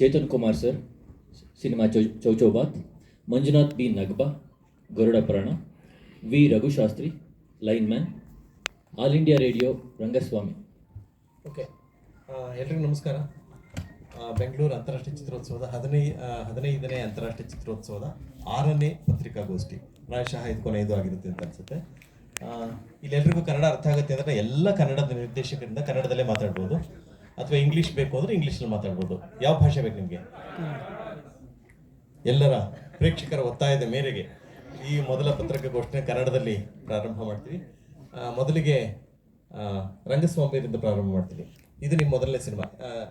Chetan Kumar sir, cinema Chow, Chow Chow Bath, Manjunath B Nagba, Garuda Purana, V Raghushastri, line man, all India radio Rangaswamy. Okay ಎಲ್ರಿಗೂ ನಮಸ್ಕಾರ. ಬೆಂಗಳೂರು ಅಂತಾರಾಷ್ಟ್ರೀಯ ಚಿತ್ರೋತ್ಸವದ ಹದಿನೈ ಹದಿನೈದನೇ ಅಂತಾರಾಷ್ಟ್ರೀಯ ಚಿತ್ರೋತ್ಸವದ ಆರನೇ ಪತ್ರಿಕಾಗೋಷ್ಠಿ. ಪ್ರಾಯಶಃ ಇದು ಕೊನೆಯದು ಆಗಿರುತ್ತೆ ಅಂತ ಅನ್ಸುತ್ತೆ. ಇಲ್ಲೆಲ್ರಿಗೂ ಕನ್ನಡ ಅರ್ಥ ಆಗುತ್ತೆ ಅಂದರೆ ಎಲ್ಲ ಕನ್ನಡದ ನಿರ್ದೇಶಕರಿಂದ ಕನ್ನಡದಲ್ಲೇ ಮಾತಾಡ್ಬೋದು. ಅಥವಾ ಇಂಗ್ಲೀಷ್ ಬೇಕು ಅಂದರೆ ಇಂಗ್ಲೀಷಲ್ಲಿ ಮಾತಾಡ್ಬೋದು. ಯಾವ ಭಾಷೆ ಬೇಕು ನಿಮಗೆ? ಎಲ್ಲರ ಪ್ರೇಕ್ಷಕರ ಒತ್ತಾಯದ ಮೇರೆಗೆ ಈ ಮೊದಲ ಪತ್ರಿಕಾಗೋಷ್ಠಿನ ಕನ್ನಡದಲ್ಲಿ ಪ್ರಾರಂಭ ಮಾಡ್ತೀವಿ. ಮೊದಲಿಗೆ ರಂಗಸ್ವಾಮಿಯರಿಂದ ಪ್ರಾರಂಭ ಮಾಡ್ತೀವಿ. ಇದು ನಿಮ್ಮ ಮೊದಲನೇ ಸಿನಿಮಾ.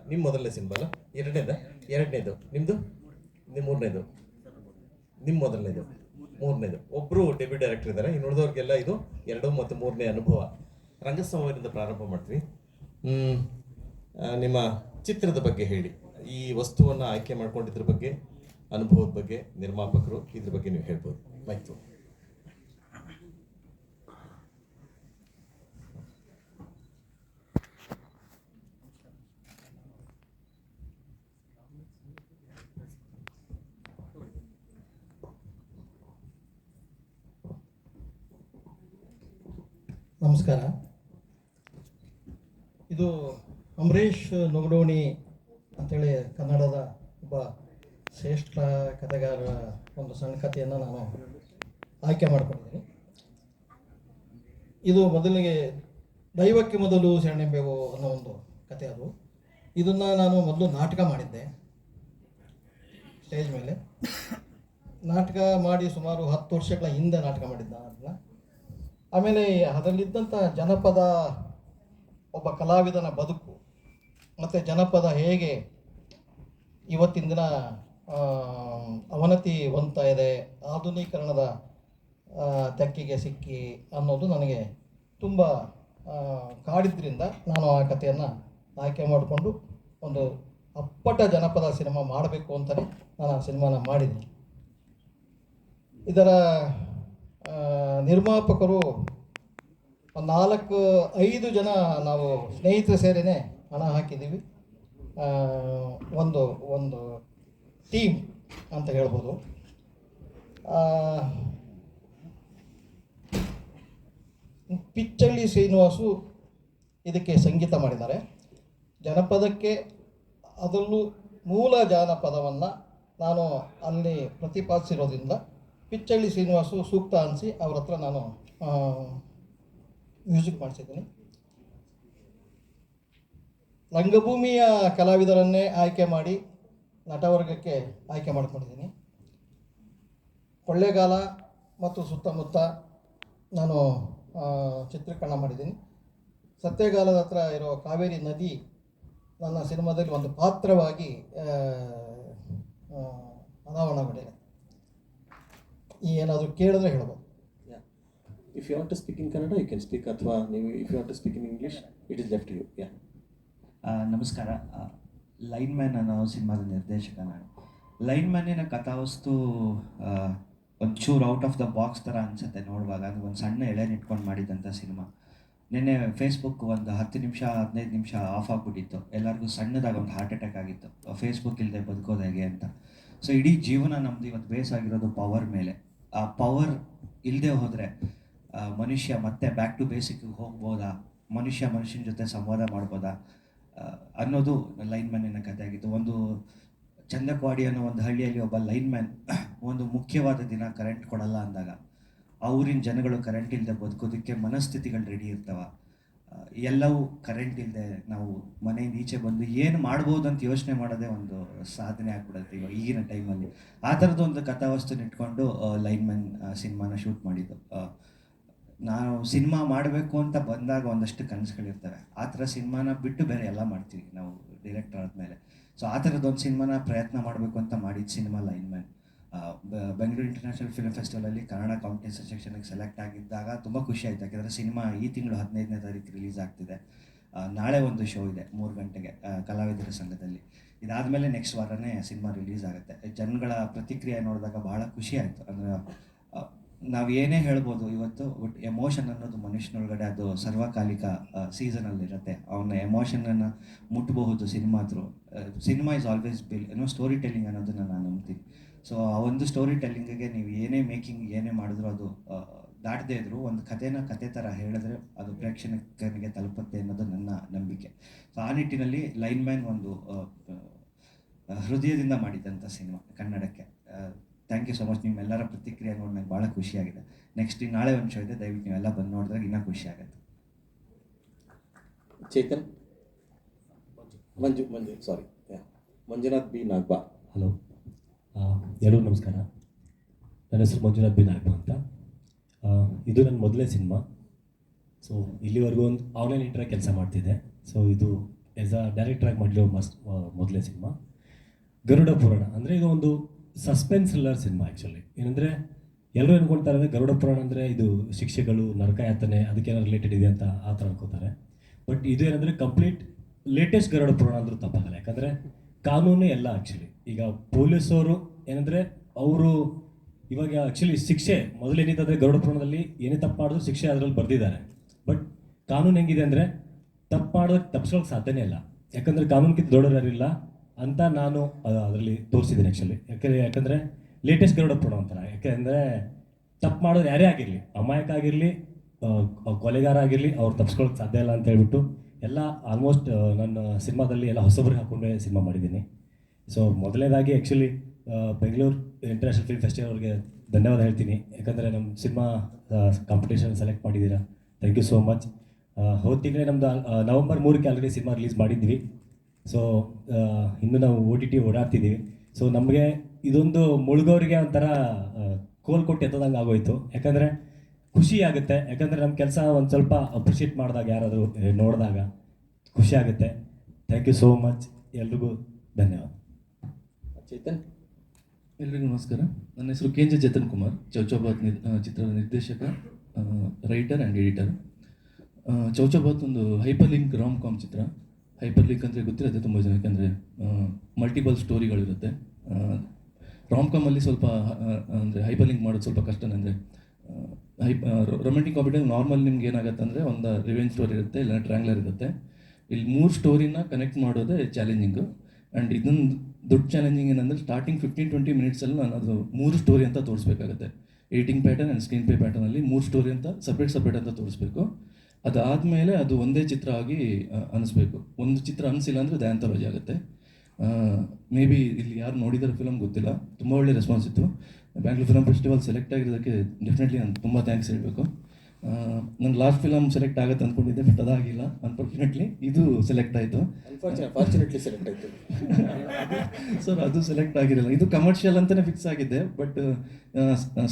ನಿಮ್ಮ ಮೊದಲನೇ ಸಿನಿಮಾ ಅಲ್ಲ? ಎರಡನೇದ? ಎರಡನೇದು. ನಿಮ್ಮದು ನಿಮ್ಮ ಮೂರನೇದು. ನಿಮ್ಮ ಮೊದಲನೇದು. ಮೂರನೇದು. ಒಬ್ಬರು ಡೆಬ್ಯೂ ಡೈರೆಕ್ಟರ್ ಇದ್ದಾರೆ. ಇನ್ನು ಉಳಿದವ್ರಿಗೆಲ್ಲ ಇದು ಎರಡು ಮತ್ತು ಮೂರನೇ ಅನುಭವ. ರಂಗಸ್ವಾಮಿಯರಿಂದ ಪ್ರಾರಂಭ ಮಾಡ್ತೀವಿ. ನಿಮ್ಮ ಚಿತ್ರದ ಬಗ್ಗೆ ಹೇಳಿ. ಈ ವಸ್ತುವನ್ನು ಆಯ್ಕೆ ಮಾಡ್ಕೊಂಡಿದ್ರ ಬಗ್ಗೆ, ಅನುಭವದ ಬಗ್ಗೆ, ನಿರ್ಮಾಪಕರು ಇದ್ರ ಬಗ್ಗೆ ನೀವು ಹೇಳ್ಬೋದು. ಆಯ್ತು ನಮಸ್ಕಾರ. ಇದು ಅಂಬರೀಷ್ ನುಗಡೋಣಿ ಅಂತೇಳಿ ಕನ್ನಡದ ಒಬ್ಬ ಶ್ರೇಷ್ಠ ಕಥೆಗಾರರ ಒಂದು ಸಣ್ಣ ಕಥೆಯನ್ನು ನಾನು ಆಯ್ಕೆ ಮಾಡ್ಕೊಂಡಿದ್ದೀನಿ. ಇದು ಮೊದಲಿಗೆ ದೈವಕ್ಕೆ ಮೊದಲು ಶರಣೆಂಬೆವು ಅನ್ನೋ ಒಂದು ಕಥೆ ಅದು. ಇದನ್ನು ನಾನು ಮೊದಲು ನಾಟಕ ಮಾಡಿದ್ದೆ. ಸ್ಟೇಜ್ ಮೇಲೆ. ನಾಟಕ ಮಾಡಿ ಸುಮಾರು ಹತ್ತು ವರ್ಷಗಳ ಹಿಂದೆ ನಾಟಕ ಮಾಡಿದ್ದೆ ನಾನು ಅದನ್ನು. ಆಮೇಲೆ ಅದರಲ್ಲಿದ್ದಂಥ ಜನಪದ ಒಬ್ಬ ಕಲಾವಿದನ ಬದುಕು ಮತ್ತು ಜನಪದ ಹೇಗೆ ಇವತ್ತಿನ ದಿನ ಅವನತಿ ಹೊಂದ್ತಾ ಇದೆ, ಆಧುನೀಕರಣದ ತೆಕ್ಕಿಗೆ ಸಿಕ್ಕಿ ಅನ್ನೋದು ನನಗೆ ತುಂಬ ಕಾಡಿದ್ರಿಂದ ನಾನು ಆ ಕಥೆಯನ್ನು ಆಯ್ಕೆ ಮಾಡಿಕೊಂಡು ಒಂದು ಅಪ್ಪಟ ಜನಪದ ಸಿನಿಮಾ ಮಾಡಬೇಕು ಅಂತಲೇ ನಾನು ಆ ಸಿನಿಮಾನ ಮಾಡಿದ್ದೀನಿ. ಇದರ ನಿರ್ಮಾಪಕರು ನಾಲ್ಕು, ಐದು ಜನ ನಾವು ಸ್ನೇಹಿತರು ಸೇರಿನೇ ಹಣ ಹಾಕಿದ್ದೀವಿ. ಒಂದು ಒಂದು ಟೀಮ್ ಅಂತ ಹೇಳ್ಬೋದು. ಪಿಚ್ಚಳ್ಳಿ ಶ್ರೀನಿವಾಸು ಇದಕ್ಕೆ ಸಂಗೀತ ಮಾಡಿದ್ದಾರೆ. ಜನಪದಕ್ಕೆ ಅದರಲ್ಲೂ ಮೂಲ ಜಾನಪದವನ್ನು ನಾನು ಅಲ್ಲಿ ಪ್ರತಿಪಾದಿಸಿರೋದ್ರಿಂದ ಪಿಚ್ಚಳ್ಳಿ ಶ್ರೀನಿವಾಸು ಸೂಕ್ತ ಅನಿಸಿ ಅವ್ರ ಹತ್ರ ನಾನು ಮ್ಯೂಸಿಕ್ ಮಾಡಿಸಿದ್ದೀನಿ. ರಂಗಭೂಮಿಯ ಕಲಾವಿದರನ್ನೇ ಆಯ್ಕೆ ಮಾಡಿ ನಟವರ್ಗಕ್ಕೆ ಆಯ್ಕೆ ಮಾಡ್ಕೊಂಡಿದ್ದೀನಿ. ಕೊಳ್ಳೇಗಾಲ ಮತ್ತು ಸುತ್ತಮುತ್ತ ನಾನು ಚಿತ್ರೀಕರಣ ಮಾಡಿದ್ದೀನಿ. ಸತ್ಯಗಾಲದ ಹತ್ರ ಇರೋ ಕಾವೇರಿ ನದಿ ನನ್ನ ಸಿನಿಮಾದಲ್ಲಿ ಒಂದು ಪಾತ್ರವಾಗಿ ಅನಾವರಣಗೊಂಡಿದೆ ಈ ಏನಾದರೂ ಕೇಳಿದ್ರೆ ಹೇಳ್ಬೋದು. If you want to speak in Kannada you can speak ಅಥವಾ ನೀವು if you to speak in English it is left you ಯಾ ನಮಸ್ಕಾರ. ಲೈನ್ ಮ್ಯಾನ್ ಅನ್ನೋ ಸಿನಿಮಾದ ನಿರ್ದೇಶಕ ನಾನು. ಲೈನ್ ಮ್ಯಾನಿನ ಕಥಾವಸ್ತು ಒಂಚೂರು ಔಟ್ ಆಫ್ ದ ಬಾಕ್ಸ್ ಥರ ಅನಿಸುತ್ತೆ ನೋಡುವಾಗ. ಅದು ಒಂದು ಸಣ್ಣ ಎಳೆನ ಇಟ್ಕೊಂಡು ಮಾಡಿದಂಥ ಸಿನಿಮಾ. ನಿನ್ನೆ ಫೇಸ್ಬುಕ್ ಒಂದು ಹತ್ತು ನಿಮಿಷ, ಹದಿನೈದು ನಿಮಿಷ ಆಫ್ ಆಗಿಬಿಟ್ಟಿತ್ತು. ಎಲ್ಲರಿಗೂ ಸಣ್ಣದಾಗಿ ಒಂದು ಹಾರ್ಟ್ ಅಟ್ಯಾಕ್ ಆಗಿತ್ತು. ಫೇಸ್ಬುಕ್ ಇಲ್ಲದೆ ಬದುಕೋದು ಹೇಗೆ ಅಂತ. ಸೊ ಇಡೀ ಜೀವನ ನಮ್ಮದು ಇವತ್ತು ಬೇಸ್ ಆಗಿರೋದು ಪವರ್ ಮೇಲೆ. ಆ ಪವರ್ ಇಲ್ಲದೆ ಹೋದರೆ ಮನುಷ್ಯ ಮತ್ತೆ ಬ್ಯಾಕ್ ಟು ಬೇಸಿಕ್ಗೆ ಹೋಗ್ಬೋದಾ? ಮನುಷ್ಯ ಮನುಷ್ಯನ ಜೊತೆ ಸಂವಾದ ಮಾಡ್ಬೋದಾ? ಅನ್ನೋದು ಲೈನ್ ಮ್ಯಾನಿನ ಕಥೆ ಆಗಿತ್ತು. ಒಂದು ಚಂದಕ್ವಾಡಿ ಅನ್ನೋ ಒಂದು ಹಳ್ಳಿಯಲ್ಲಿ ಒಬ್ಬ ಲೈನ್ ಮ್ಯಾನ್ ಒಂದು ಮುಖ್ಯವಾದ ದಿನ ಕರೆಂಟ್ ಕೊಡಲ್ಲ ಅಂದಾಗ ಆ ಊರಿನ ಜನಗಳು ಕರೆಂಟ್ ಇಲ್ಲದೆ ಬದುಕೋದಕ್ಕೆ ಮನಸ್ಥಿತಿಗಳು ರೆಡಿ ಇರ್ತಾವ. ಎಲ್ಲವೂ ಕರೆಂಟ್ ಇಲ್ಲದೆ ನಾವು ಮನೆಯಿಂದ ಈಚೆ ಬಂದು ಏನು ಮಾಡ್ಬೋದು ಅಂತ ಯೋಚನೆ ಮಾಡೋದೇ ಒಂದು ಸಾಧನೆ ಆಗ್ಬಿಡುತ್ತೆ ಇವಾಗ ಈಗಿನ ಟೈಮಲ್ಲಿ ಆ ಥರದ್ದು ಒಂದು ಕಥಾವಸ್ತುನ ಇಟ್ಕೊಂಡು ಲೈನ್ ಮ್ಯಾನ್ ಸಿನಿಮಾನ ಶೂಟ್ ಮಾಡಿದ್ದು. ನಾವು ಸಿನಿಮಾ ಮಾಡಬೇಕು ಅಂತ ಬಂದಾಗ ಒಂದಷ್ಟು ಕನಸುಗಳಿರ್ತವೆ. ಆ ಥರ ಸಿನಿಮಾನ ಬಿಟ್ಟು ಬೇರೆ ಎಲ್ಲ ಮಾಡ್ತೀವಿ ನಾವು ಡೈರೆಕ್ಟರ್ ಆದಮೇಲೆ. ಸೊ ಆ ಥರದ್ದೊಂದು ಸಿನಿಮಾನ ಪ್ರಯತ್ನ ಮಾಡಬೇಕು ಅಂತ ಮಾಡಿದ cinema line man. Bengaluru international film ಫೆಸ್ಟಿವಲಲ್ಲಿ Kannada competition ಸೆಕ್ಷನ್ಗೆ ಸೆಲೆಕ್ಟ್ ಆಗಿದ್ದಾಗ ತುಂಬ ಖುಷಿ ಆಯಿತು. ಯಾಕೆಂದರೆ ಸಿನಿಮಾ ಈ ತಿಂಗಳು ಹದಿನೈದನೇ ತಾರೀಕು ರಿಲೀಸ್ ಆಗ್ತಿದೆ. ನಾಳೆ ಒಂದು ಶೋ ಇದೆ ಮೂರು ಗಂಟೆಗೆ ಕಲಾವಿದರ ಸಂಘದಲ್ಲಿ. ಇದಾದಮೇಲೆ ನೆಕ್ಸ್ಟ್ ವಾರನೇ ಸಿನಿಮಾ ರಿಲೀಸ್ ಆಗುತ್ತೆ. ಜನಗಳ ಪ್ರತಿಕ್ರಿಯೆ ನೋಡಿದಾಗ ಬಹಳ ಖುಷಿ ಆಯಿತು. ಅಂದರೆ ನಾವು ಏನೇ ಹೇಳ್ಬೋದು ಇವತ್ತು ಬಟ್ ಎಮೋಷನ್ ಅನ್ನೋದು ಮನುಷ್ಯನೊಳಗಡೆ ಅದು ಸರ್ವಕಾಲಿಕ ಸೀಸನಲ್ಲಿರುತ್ತೆ ಅವನ ಎಮೋಷನನ್ನು ಮುಟ್ಟಬಹುದು cinema through cinema is always bill ಏನೋ ಸ್ಟೋರಿ ಟೆಲ್ಲಿಂಗ್ ಅನ್ನೋದನ್ನು ನಾನು ನಂಬ್ತೀನಿ. ಸೊ ಆ ಒಂದು ಸ್ಟೋರಿ ಟೆಲ್ಲಿಂಗಿಗೆ ನೀವು ಏನೇ ಮೇಕಿಂಗ್ ಏನೇ ಮಾಡಿದ್ರು ಅದು ದಾಟದೇ ಇದ್ರು, ಒಂದು ಕಥೆನ ಕತೆ ಥರ ಹೇಳಿದ್ರೆ ಅದು ಪ್ರೇಕ್ಷಕನಿಗೆ ತಲುಪುತ್ತೆ ಅನ್ನೋದು ನನ್ನ ನಂಬಿಕೆ. ಸೊ ಆ ನಿಟ್ಟಿನಲ್ಲಿ ಲೈನ್ ಮ್ಯಾನ್ ಒಂದು ಹೃದಯದಿಂದ ಮಾಡಿದಂಥ ಸಿನಿಮಾ ಕನ್ನಡಕ್ಕೆ. ಥ್ಯಾಂಕ್ ಯು ಸೊ ಮಚ್ ನಿಮ್ಮೆಲ್ಲರ ಪ್ರತಿಕ್ರಿಯೆ ನೋಡಿ ನಂಗೆ ಭಾಳ ಖುಷಿಯಾಗಿದೆ ನೆಕ್ಸ್ಟ್ ಈಗ ನಾಳೆ ಒಂದು ಶೋ ಇದೆ. ದಯವಿಟ್ಟು ನೀವೆಲ್ಲ ಬಂದು ನೋಡಿದ್ರೆ ಇನ್ನೂ ಖುಷಿ ಆಗುತ್ತೆ. Chetan? Manju Manju sorry Manjunath B ನಾಗ್ಬಾ. Hello ಎಲ್ಲರೂ ನಮಸ್ಕಾರ. ನನ್ನ ಹೆಸರು ಮಂಜುನಾಥ್ ಬಿ ನಾಗ್ಬಾ ಅಂತ. ಇದು ನನ್ನ ಮೊದಲನೇ ಸಿನಿಮಾ. ಸೊ ಇಲ್ಲಿವರೆಗೂ ಒಂದು ಆನ್ಲೈನ್ ಇಂಟ್ರಾಗ ಕೆಲಸ ಮಾಡ್ತಿದ್ದೆ. ಸೊ ಇದು ಆ್ಯಸ್ ಅ ಡೈರೆಕ್ಟ್ರಾಗಿ ಮಾಡಿರೋ ಮಸ್ ಮೊದಲನೇ ಸಿನಿಮಾ. ಗರುಡ ಪುರಾಣ. ಅಂದರೆ ಇದು ಒಂದು ಸಸ್ಪೆನ್ಸ್ ಥ್ರಿಲ್ಲರ್ ಸಿನಿಮಾ ಆ್ಯಕ್ಚುಲಿ ಏನಂದರೆ ಎಲ್ಲರೂ ಅನ್ಕೊಳ್ತಾರೆ ಅಂದರೆ ಗರುಡ ಪುರಾಣ ಅಂದರೆ ಇದು ಶಿಕ್ಷೆಗಳು ನರಕ ಅದಕ್ಕೆ ಅದಕ್ಕೇನೋ ರಿಲೇಟೆಡ್ ಇದೆ ಅಂತ ಆ ಥರ ಅನ್ಕೋತಾರೆ ಬಟ್ ಇದು ಏನಂದರೆ ಕಂಪ್ಲೀಟ್ ಲೇಟೆಸ್ಟ್ ಗರುಡ ಪುರಾಣ ಅಂದರೂ ತಪ್ಪಾಗಲ್ಲ. ಯಾಕಂದರೆ ಕಾನೂನು ಎಲ್ಲ ಆ್ಯಕ್ಚುಲಿ ಈಗ ಪೊಲೀಸವರು ಏನಂದರೆ ಅವರು ಇವಾಗ ಆ್ಯಕ್ಚುಲಿ ಶಿಕ್ಷೆ ಮೊದಲು ಏನಿತ್ತಂದರೆ ಗರುಡ ಪುರಾಣದಲ್ಲಿ ಏನೇ ತಪ್ಪು ಮಾಡಿದ್ರು ಶಿಕ್ಷೆ ಅದರಲ್ಲಿ ಬರೆದಿದ್ದಾರೆ. ಬಟ್ ಕಾನೂನು ಹೆಂಗಿದೆ ಅಂದರೆ ತಪ್ಪು ಮಾಡೋದಕ್ಕೆ ತಪ್ಪಿಸೋಕೆ ಸಾಧ್ಯನೇ ಇಲ್ಲ. ಯಾಕಂದರೆ ಕಾನೂನಿಗಿಂತ ದೊಡ್ಡವರು ಯಾರಿಲ್ಲ ಅಂತ ನಾನು ಅದರಲ್ಲಿ ತೋರಿಸಿದ್ದೀನಿ ಆ್ಯಕ್ಚುಲಿ ಯಾಕೆಂದರೆ, ಯಾಕಂದರೆ ಲೇಟೆಸ್ಟ್ ಗರುಡ ಪುಣ ಅಂತಾರೆ ಯಾಕೆಂದರೆ ತಪ್ಪು ಮಾಡೋರು ಯಾರೇ ಆಗಿರಲಿ, ಅಮಾಯಕ ಆಗಿರಲಿ ಕೊಲೆಗಾರ ಆಗಿರಲಿ, ಅವ್ರು ತಪ್ಪಿಸ್ಕೊಳ್ಳೋಕೆ ಸಾಧ್ಯ ಇಲ್ಲ ಅಂತ ಹೇಳ್ಬಿಟ್ಟು ಎಲ್ಲ ಆಲ್ಮೋಸ್ಟ್ ನನ್ನ ಸಿನಿಮಾದಲ್ಲಿ ಎಲ್ಲ ಹೊಸಬ್ರಿಗೆ ಹಾಕೊಂಡೇ ಸಿನಿಮಾ ಮಾಡಿದ್ದೀನಿ. ಸೊ ಮೊದಲನೇದಾಗಿ actually Bengaluru international film festival ಅವ್ರಿಗೆ ಧನ್ಯವಾದ ಹೇಳ್ತೀನಿ. ಯಾಕಂದರೆ ನಮ್ಮ ಸಿನಿಮಾ ಕಾಂಪಿಟೇಷನ್ ಸೆಲೆಕ್ಟ್ ಮಾಡಿದ್ದೀರಾ. ಥ್ಯಾಂಕ್ ಯು ಸೋ ಮಚ್ ಹೋದ ತಿಂಗಳೇ ನಮ್ಮದು ನವಂಬರ್ ಮೂರಕ್ಕೆ ಆಲ್ರೆಡಿ ಸಿನಿಮಾ ರಿಲೀಸ್ ಮಾಡಿದ್ವಿ. ಸೊ ಇನ್ನು ನಾವು ಓ ಟಿ ಟಿ ಓಡಾಡ್ತಿದ್ದೀವಿ. ಸೊ ನಮಗೆ ಇದೊಂದು ಮುಳುಗೋರಿಗೆ ಒಂಥರ ಕೋಲ್ ಕೊಟ್ಟು ಎತ್ತದಂಗೆ ಆಗೋಯ್ತು. ಯಾಕಂದರೆ ಖುಷಿ ಆಗುತ್ತೆ. ಯಾಕಂದರೆ ನಮ್ಮ ಕೆಲಸ ಒಂದು ಸ್ವಲ್ಪ ಅಪ್ರಿಷಿಯೇಟ್ ಮಾಡಿದಾಗ ಯಾರಾದರೂ ನೋಡಿದಾಗ ಖುಷಿ ಆಗುತ್ತೆ. ಥ್ಯಾಂಕ್ ಯು ಸೋ ಮಚ್ ಎಲ್ರಿಗೂ ಧನ್ಯವಾದ. ಚೇತನ್? ಎಲ್ರಿಗೂ ನಮಸ್ಕಾರ. ನನ್ನ ಹೆಸರು ಕೆ ಜೆ ಚೇತನ್ ಕುಮಾರ್. ಚೌಚೌಬಾತ್ ನಿರ್ ಚಿತ್ರದ ನಿರ್ದೇಶಕ ರೈಟರ್ ಆ್ಯಂಡ್ ಎಡಿಟರ್. ಚೌಚೌಬಾತ್ ಒಂದು ಹೈಪರ್ ಲಿಂಕ್ ರಾಮ್ ಕಾಮ್ ಚಿತ್ರ. ಹೈಪರ್ ಲಿಂಕ್ ಅಂದರೆ ಗೊತ್ತಿರುತ್ತೆ ತುಂಬ ಜನಕ್ಕೆ ಅಂದರೆ ಮಲ್ಟಿಪಲ್ ಸ್ಟೋರಿಗಳಿರುತ್ತೆ ರಾಮ್ ಕಾಮಲ್ಲಿ ಸ್ವಲ್ಪ ಅಂದರೆ ಹೈಪರ್ ಲಿಂಕ್ ಮಾಡೋದು ಸ್ವಲ್ಪ ಕಷ್ಟನೇ ಅಂದರೆ ಹೈ ರೊಮ್ಯಾಂಟಿಕ್ ಕಾಮಿಡಿ ನಾರ್ಮಲ್ ನಿಮ್ಗೆ ಏನಾಗುತ್ತೆ ಅಂದರೆ ಒಂದು ರಿವೆಂಜ್ ಸ್ಟೋರಿ ಇರುತ್ತೆ ಇಲ್ಲ ಟ್ರ್ಯಾಂಗ್ಲರ್ ಇರುತ್ತೆ. ಇಲ್ಲಿ ಮೂರು ಸ್ಟೋರಿನ ಕನೆಕ್ಟ್ ಮಾಡೋದೇ ಚಾಲೆಂಜಿಂಗು ಆ್ಯಂಡ್ ಇದೊಂದು ದೊಡ್ಡ ಚಾಲೆಂಜಿಂಗ್ ಏನಂದರೆ ಸ್ಟಾರ್ಟಿಂಗ್ ಫಿಫ್ಟೀನ್ ಟ್ವೆಂಟಿ ಮಿನಿಟ್ಸಲ್ಲಿ ನಾನು ಅದು ಮೂರು ಸ್ಟೋರಿ ಅಂತ ತೋರಿಸ್ಬೇಕಾಗುತ್ತೆ. ಏಟಿಂಗ್ ಪ್ಯಾಟರ್ನ್ ಆ್ಯಂಡ್ ಸ್ಕ್ರೀನ್ ಪೇ ಪ್ಯಾಟರ್ನಲ್ಲಿ ಮೂರು ಸ್ಟೋರಿ ಅಂತ ಸಪ್ರೇಟ್ ಸಪ್ರೇಟ್ ಅಂತ ತೋರಿಸ್ಬೇಕು. ಅದಾದಮೇಲೆ ಅದು ಒಂದೇ ಚಿತ್ರ ಆಗಿ ಅನಿಸ್ಬೇಕು. ಒಂದು ಚಿತ್ರ ಅನಿಸಿಲ್ಲ ಅಂದರೆ ದಯಾಂತರಾಜಿ ಆಗುತ್ತೆ. ಮೇ ಬಿ ಇಲ್ಲಿ ಯಾರು ನೋಡಿದಾರೆ ಫಿಲಮ್ ಗೊತ್ತಿಲ್ಲ. ತುಂಬ ಒಳ್ಳೆ ರೆಸ್ಪಾನ್ಸ್ ಇತ್ತು. ಬ್ಯಾಂಗ್ಳೂರ್ ಫಿಲಮ್ ಫೆಸ್ಟಿವಲ್ ಸೆಲೆಕ್ಟ್ ಆಗಿರೋದಕ್ಕೆ ಡೆಫಿನೆಟ್ಲಿ ನಾನು ತುಂಬ ಥ್ಯಾಂಕ್ಸ್ ಹೇಳಬೇಕು. ನನ್ನ ಲಾಸ್ಟ್ ಫಿಲಮ್ ಸೆಲೆಕ್ಟ್ ಆಗುತ್ತೆ ಅಂದ್ಕೊಂಡಿದ್ದೆ ಬಟ್ ಅದಾಗಿಲ್ಲ ಅನ್ಫಾರ್ಚುನೇಟ್ಲಿ ಇದು ಸೆಲೆಕ್ಟ್ ಆಯಿತು. ಸೆಲೆಕ್ಟ್ ಆಯಿತು. ಸರ್ ಅದು ಸೆಲೆಕ್ಟ್ ಆಗಿರಲಿಲ್ಲ. ಇದು ಕಮರ್ಷಿಯಲ್ ಅಂತಲೇ ಫಿಕ್ಸ್ ಆಗಿದೆ ಬಟ್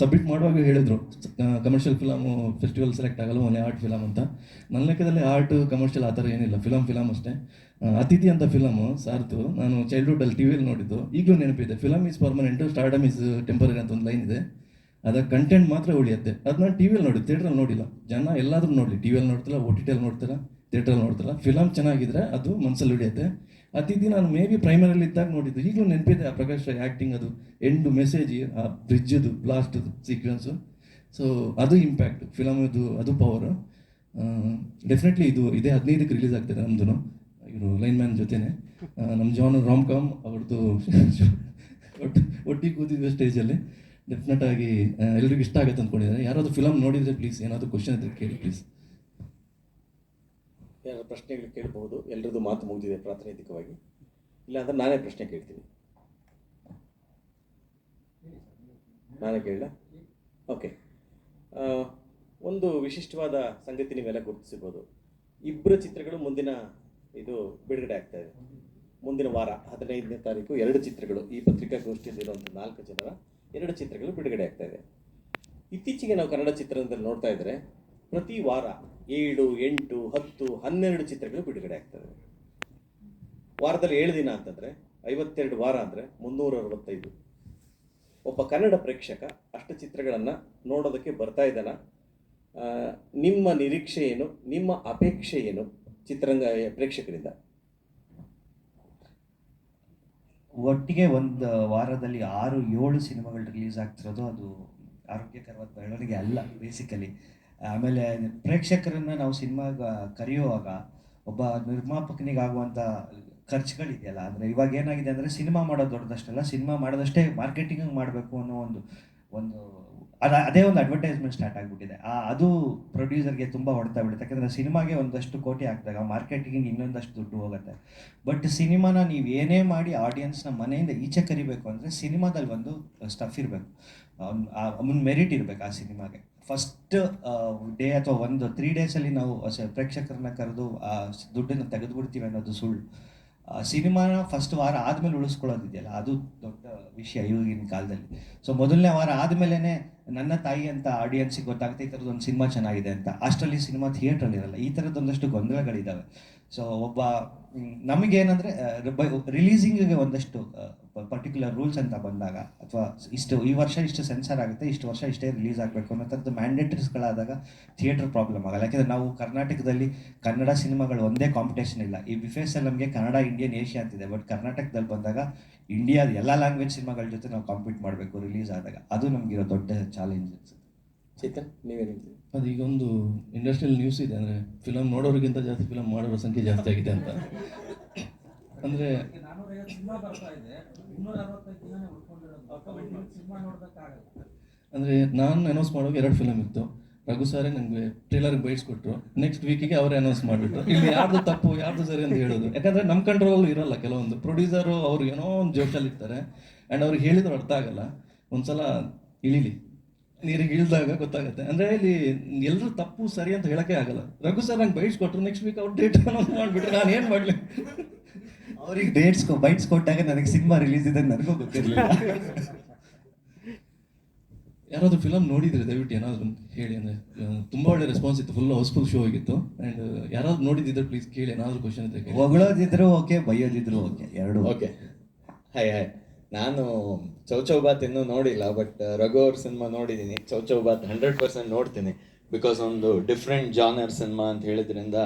ಸಬ್ಮಿಟ್ ಮಾಡುವಾಗ ಹೇಳಿದ್ರು. ಕಮರ್ಷಿಯಲ್ ಫಿಲಮು ಫೆಸ್ಟಿವಲ್ ಸೆಲೆಕ್ಟ್ ಆಗಲ್ಲ ಒನ್ ಆರ್ಟ್ ಫಿಲಮ್ ಅಂತ. ನನ್ನ ಲೆಕ್ಕದಲ್ಲಿ ಆರ್ಟ್ ಕಮರ್ಷಿಯಲ್ ಆ ಥರ ಏನಿಲ್ಲ. ಫಿಲಮ್ ಫಿಲಮ್ ಅಷ್ಟೇ. ಅತಿಥಿ ಅಂತ ಫಿಲಮು ಸಾರ್ತು ನಾನು ಚೈಲ್ಡ್ಹುಡ್ ಅಲ್ಲಿ ಟಿ ವಿಯಲ್ಲಿ ನೋಡಿದ್ದು. ಈಗಲೂ ನೆನಪಿದೆ. Film is permanent stardom is temporary ಅಂತ ಒಂದು ಲೈನ್ ಇದೆ. ಅದರ ಕಂಟೆಂಟ್ ಮಾತ್ರ ಉಳಿಯುತ್ತೆ. ಅದು ನಾನು ಟಿ ವಿಯಲ್ಲಿ ನೋಡಿ ಥಿಯೇಟ್ರಲ್ಲಿ ನೋಡಿಲ್ಲ. ಜನ ಎಲ್ಲಾದರೂ ನೋಡಲಿ. ಟಿ ವಿಯಲ್ಲಿ ನೋಡ್ತಿಲ್ಲ ಓ ಟಿ ಟಿಯಲ್ಲಿ ನೋಡ್ತಿಲ್ಲ ಥಿಯೇಟ್ರಲ್ಲಿ ನೋಡ್ತಿಲ್ಲ. ಫಿಲಮ್ ಚೆನ್ನಾಗಿದ್ರೆ ಅದು ಮನಸ್ಸಲ್ಲಿ ಉಳಿಯುತ್ತೆ. ಅತಿಥಿ ನಾನು ಮೇ ಬಿ ಪ್ರೈಮರಿಲಿ ಇದ್ದಾಗ ನೋಡಿದ್ದು, ಈಗಲೂ ನೆನಪಿದೆ ಆ ಪ್ರಕಾಶ್ ಆ್ಯಕ್ಟಿಂಗ್ ಅದು. ಎಂಡು ಮೆಸೇಜ್ ಆ ಬ್ರಿಡ್ಜದು ಬ್ಲಾಸ್ಟದು ಸೀಕ್ವೆನ್ಸು ಸೊ ಅದು ಇಂಪ್ಯಾಕ್ಟ್ ಫಿಲಮ್ ಇದು ಅದು ಪವರು ಡೆಫಿನೆಟ್ಲಿ ಇದು ಇದೇ. ಹದಿನೈದಕ್ಕೆ ರಿಲೀಸ್ ಆಗ್ತದೆ ನಮ್ಮದು ಇವರು ಲೈನ್ ಮ್ಯಾನ್ ಜೊತೆನೆ. ನಮ್ಮ ಜಾನ್ ರಾಮ್ ಕಾಮ್ ಅವ್ರದ್ದು ಒಟ್ಟು, ಒಟ್ಟಿಗೆ ಕೂತಿದ್ವಿ ಸ್ಟೇಜಲ್ಲಿ ಡೆಫಿನೆಟ್ ಆಗಿ ಎಲ್ರಿಗೂ ಇಷ್ಟ ಆಗುತ್ತೆ ಅಂದ್ಕೊಂಡಿದ್ದಾರೆ ಯಾರಾದರೂ ಫಿಲಮ್ ನೋಡಿದರೆ ಪ್ಲೀಸ್ ಏನಾದರೂ ಕ್ವಶನ್ ಇದ್ರೆ ಕೇಳಿ ಪ್ಲೀಸ್ ಏನಾದ್ರು ಪ್ರಶ್ನೆಗಳು ಕೇಳಬಹುದು. ಎಲ್ರದ್ದು ಮಾತು ಮುಗಿದಿದೆ ಪ್ರಾತಿನಿಧಿಕವಾಗಿ ಇಲ್ಲಾಂದ್ರೆ ನಾನೇ ಪ್ರಶ್ನೆ ಕೇಳ್ತೀನಿ. ನಾನೇ ಕೇಳ ಓಕೆ ಒಂದು ವಿಶಿಷ್ಟವಾದ ಸಂಗತಿ ನೀವೆಲ್ಲ ಗುರುತಿಸಿರ್ಬೋದು. ಇಬ್ಬರ ಚಿತ್ರಗಳು ಮುಂದಿನ ಇದು ಬಿಡುಗಡೆ ಆಗ್ತಾ ಇದೆ. ಮುಂದಿನ ವಾರ, ಹದಿನೈದನೇ ತಾರೀಕು, ಎರಡು ಚಿತ್ರಗಳು ಈ ಪತ್ರಿಕಾಗೋಷ್ಠಿಯಲ್ಲಿರುವಂಥ ನಾಲ್ಕು ಜನರ ಎರಡು ಚಿತ್ರಗಳು ಬಿಡುಗಡೆ ಆಗ್ತಾ ಇದೆ. ಇತ್ತೀಚೆಗೆ ನಾವು ಕನ್ನಡ ಚಿತ್ರದಲ್ಲಿ ನೋಡ್ತಾ ಇದ್ದರೆ ಪ್ರತಿ ವಾರ ಏಳು, ಎಂಟು, ಹತ್ತು, ಹನ್ನೆರಡು ಚಿತ್ರಗಳು ಬಿಡುಗಡೆ ಆಗ್ತದೆ ವಾರದಲ್ಲಿ ಏಳು ದಿನ ಅಂತಂದರೆ ಐವತ್ತೆರಡು ವಾರ ಅಂದರೆ ಮುನ್ನೂರ ಅರವತ್ತೈದು. ಒಬ್ಬ ಕನ್ನಡ ಪ್ರೇಕ್ಷಕ ಅಷ್ಟು ಚಿತ್ರಗಳನ್ನು ನೋಡೋದಕ್ಕೆ ಬರ್ತಾ ಇದ್ದಾನ. ನಿಮ್ಮ ನಿರೀಕ್ಷೆ ಏನು, ನಿಮ್ಮ ಅಪೇಕ್ಷೆ ಏನು ಚಿತ್ರರಂಗ ಪ್ರೇಕ್ಷಕರಿಂದ? ಒಟ್ಟಿಗೆ ಒಂದು ವಾರದಲ್ಲಿ ಆರು, ಏಳು ಸಿನಿಮಾಗಳು ರಿಲೀಸ್ ಆಗ್ತಿರೋದು ಅದು ಆರೋಗ್ಯಕರವಾದ ಬೆಳವಣಿಗೆ ಅಲ್ಲ ಬೇಸಿಕಲಿ ಆಮೇಲೆ ಪ್ರೇಕ್ಷಕರನ್ನು ನಾವು ಸಿನಿಮಾಗ ಕರೆಯುವಾಗ ಒಬ್ಬ ನಿರ್ಮಾಪಕನಿಗಾಗುವಂಥ ಖರ್ಚುಗಳಿದೆಯಲ್ಲ, ಅಂದರೆ ಇವಾಗ ಏನಾಗಿದೆ ಅಂದರೆ ಸಿನಿಮಾ ಮಾಡೋದು ದೊಡ್ಡದಷ್ಟಲ್ಲ, ಸಿನಿಮಾ ಮಾಡೋದಷ್ಟೇ ಮಾರ್ಕೆಟಿಂಗ್ ಮಾಡಬೇಕು ಅನ್ನೋ ಒಂದು ಒಂದು ಅದ ಅದೇ ಒಂದು ಅಡ್ವರ್ಟೈಸ್ಮೆಂಟ್ ಸ್ಟಾರ್ಟ್ ಆಗಿಬಿಟ್ಟಿದೆ. ಆ, ಅದು ಪ್ರೊಡ್ಯೂಸರ್ಗೆ ತುಂಬ ಹೊಡ್ತಾ ಬಿಡುತ್ತೆ. ಯಾಕಂದರೆ ಸಿನಿಮಾಗೆ ಒಂದಷ್ಟು ಕೋಟಿ ಹಾಕಿದಾಗ ಮಾರ್ಕೆಟಿಂಗ್ ಇನ್ನೊಂದಷ್ಟು ದುಡ್ಡು ಹೋಗುತ್ತೆ. ಬಟ್ ಸಿನಿಮಾನ ನೀವು ಏನೇ ಮಾಡಿ ಆಡಿಯನ್ಸ್ನ ಮನೆಯಿಂದ ಈಚೆ ಕರಿಬೇಕು ಅಂದರೆ ಸಿನಿಮಾದಲ್ಲಿ ಒಂದು ಸ್ಟಫ್ ಇರಬೇಕು. ಅವನ ಮೆರಿಟ್ ಇರಬೇಕು ಆ ಸಿನಿಮಾಗೆ. ಫಸ್ಟ್ ಡೇ ಅಥವಾ ಒಂದು ತ್ರೀ ಡೇಸಲ್ಲಿ ನಾವು ಪ್ರೇಕ್ಷಕರನ್ನ ಕರೆದು, ಆ, ದುಡ್ಡನ್ನು ತೆಗೆದುಬಿಡ್ತೀವಿ ಅನ್ನೋದು ಸುಳ್ಳು. ಸಿನಿಮಾನ ಫಸ್ಟ್ ವಾರ ಆದಮೇಲೆ ಉಳಿಸ್ಕೊಳ್ಳೋದಿದೆಯಲ್ಲ, ಅದು ದೊಡ್ಡ ವಿಷಯ ಇವಾಗಿನ ಕಾಲದಲ್ಲಿ. ಸೊ ಮೊದಲನೇ ವಾರ ಆದಮೇಲೆ ನನ್ನ ತಾಯಿ ಅಂತ ಆಡಿಯನ್ಸಿಗೆ ಗೊತ್ತಾಗುತ್ತೆ, ಈ ಥರದ್ದು ಒಂದು ಸಿನಿಮಾ ಚೆನ್ನಾಗಿದೆ ಅಂತ. ಅಷ್ಟರಲ್ಲಿ ಸಿನಿಮಾ ಥಿಯೇಟ್ರಲ್ಲಿ ಇರಲ್ಲ ಈ ಥರದ್ದು ಒಂದಷ್ಟು ಗೊಂದಲಗಳಿದ್ದಾವೆ ಸೊ ಒಬ್ಬ ನಮಗೇನಂದ್ರೆ ರಿಲೀಸಿಂಗಿಗೆ ಒಂದಷ್ಟು ಪರ್ಟಿಕ್ಯುಲರ್ ರೂಲ್ಸ್ ಅಂತ ಬಂದಾಗ, ಅಥವಾ ಇಷ್ಟು, ಈ ವರ್ಷ ಇಷ್ಟು ಸೆನ್ಸರ್ ಆಗುತ್ತೆ, ಇಷ್ಟು ವರ್ಷ ಇಷ್ಟೇ ರಿಲೀಸ್ ಆಗಬೇಕು ಅನ್ನೋ ಥರದ್ದು ಆದಾಗ ಥಿಯೇಟರ್ ಪ್ರಾಬ್ಲಮ್ ಆಗಲ್ಲ. ಯಾಕೆಂದರೆ ನಾವು ಕರ್ನಾಟಕದಲ್ಲಿ ಕನ್ನಡ ಸಿನಿಮಾಗಳು ಒಂದೇ ಕಾಂಪಿಟೇಷನ್ ಇಲ್ಲ. ಈ ಬಿಫೇಸಲ್ಲಿ ನಮಗೆ ಕನ್ನಡ ಇಂಡಿಯನ್ ಏಷ್ಯಾ ಅಂತಿದೆ ಬಟ್ ಕರ್ನಾಟಕದಲ್ಲಿ ಬಂದಾಗ ಇಂಡಿಯಾದ ಎಲ್ಲ ಲ್ಯಾಂಗ್ವೇಜ್ ಸಿನಿಮಾಗಳ ಜೊತೆ ನಾವು ಕಾಂಪೀಟ್ ಮಾಡಬೇಕು ರಿಲೀಸ್ ಆದಾಗ. ಅದು ನಮಗಿರೋ ದೊಡ್ಡ ಚಾಲೆಂಜ್ ಅನ್ಸುತ್ತೆ. ಚೇತನ್, ನೀವೇನು ಹೇಳ್ತೀರಿ ಈಗೊಂದು ಒಂದು ಇಂಡಸ್ಟ್ರಿಯಲ್ ನ್ಯೂಸ್ ಇದೆ ಅಂದರೆ ಫಿಲಮ್ ನೋಡೋರಿಗಿಂತ ಜಾಸ್ತಿ ಫಿಲಮ್ ಮಾಡೋರ ಸಂಖ್ಯೆ ಜಾಸ್ತಿ ಆಗಿದೆ ಅಂತ. ಅಂದರೆ ಅಂದರೆ ನಾನು ಅನೌನ್ಸ್ ಮಾಡೋಕೆ ಎರಡು ಫಿಲಮ್ ಇತ್ತು. ರಘು ಸಾರೇ ನನಗೆ ಟ್ರೇಲರ್ಗೆ ಬೈಟ್ಸ್ ಕೊಟ್ಟರು ನೆಕ್ಸ್ಟ್ ವೀಕಿಗೆ ಅವರೇ ಅನೌನ್ಸ್ ಮಾಡಿಬಿಟ್ರು. ಇಲ್ಲಿ ಯಾರ್ದು ತಪ್ಪು, ಯಾರ್ದು ಸರಿ ಅಂತ ಹೇಳೋದು. ಯಾಕಂದರೆ ನಮ್ಮ ಕಂಟ್ರೋಲಲ್ಲೂ ಇರಲ್ಲ, ಕೆಲವೊಂದು. ಪ್ರೊಡ್ಯೂಸರು ಅವ್ರು ಏನೋ ಒಂದು ಜೋಶಲ್ಲಿ ಇರ್ತಾರೆ. ಆ್ಯಂಡ್ ಅವ್ರಿಗೆ ಹೇಳಿದ್ರು ಅರ್ಥ ಆಗಲ್ಲ. ಒಂದ್ಸಲ ಇಳಿಲಿ. ನೀರಿಗೆ ಇಳಿದಾಗ ಗೊತ್ತಾಗುತ್ತೆ. ಅಂದ್ರೆ ಇಲ್ಲಿ ಎಲ್ಲರೂ ತಪ್ಪು ಸರಿ ಅಂತ ಹೇಳಕ್ಕೆ ಆಗಲ್ಲ. ರಘು ಸರ್ ನಂಗೆ ಬೈಟ್ಸ್ ಕೊಟ್ಟರು ನೆಕ್ಸ್ಟ್ ವೀಕ್ ಅವ್ರು ಡೇಟ್ ಅನೌನ್ಸ್ ಮಾಡಿಬಿಟ್ರೆ ನಾನು ಏನು ಮಾಡಲಿ? ಅವ್ರಿಗೆ ಡೇಟ್ಸ್ ಬೈಟ್ಸ್ ಕೊಟ್ಟಾಗ ನನಗೆ ಸಿನಿಮಾ ರಿಲೀಸ್ ಇದೆ ನನಗೂ ಗೊತ್ತಿರಲಿಲ್ಲ. ಯಾರಾದರೂ ಫಿಲಮ್ ನೋಡಿದ್ರೆ ದಯವಿಟ್ಟು ಏನಾದರೂ ಹೇಳಿ ಅಂದರೆ ತುಂಬ ಒಳ್ಳೆ ರೆಸ್ಪಾನ್ಸ್ ಇತ್ತು ಫುಲ್ ಹೌಸ್ಫುಲ್ ಶೋ ಆಗಿತ್ತು. ಆ್ಯಂಡ್ ಯಾರಾದ್ರೂ ನೋಡಿದ್ದಿದ್ರೆ ಪ್ಲೀಸ್ ಕೇಳಿ ಏನಾದರೂ ಕ್ವಶನ್ ಇದ್ದರೆ ಕೇಳಿ. ಹೊಗಳೋದಿದ್ರು ಓಕೆ ಬೈಯೋದಿದ್ರು ಓಕೆ ಎರಡು. ಓಕೆ ಹಾಯ್ ಹಾಯ್ ನಾನು ಚೌಚೌಬಾತ್ ಇನ್ನೂ ನೋಡಿಲ್ಲ ಬಟ್ ರಘು ಅವ್ರ ಸಿನಿಮಾ ನೋಡಿದ್ದೀನಿ ಚೌಚೌಬಾತ್ ಹಂಡ್ರೆಡ್ ಪರ್ಸೆಂಟ್ ನೋಡ್ತೀನಿ ಬಿಕಾಸ್ ಒಂದು ಡಿಫ್ರೆಂಟ್ ಜಾನರ್ ಸಿನಿಮಾ ಅಂತ ಹೇಳಿದ್ರಿಂದ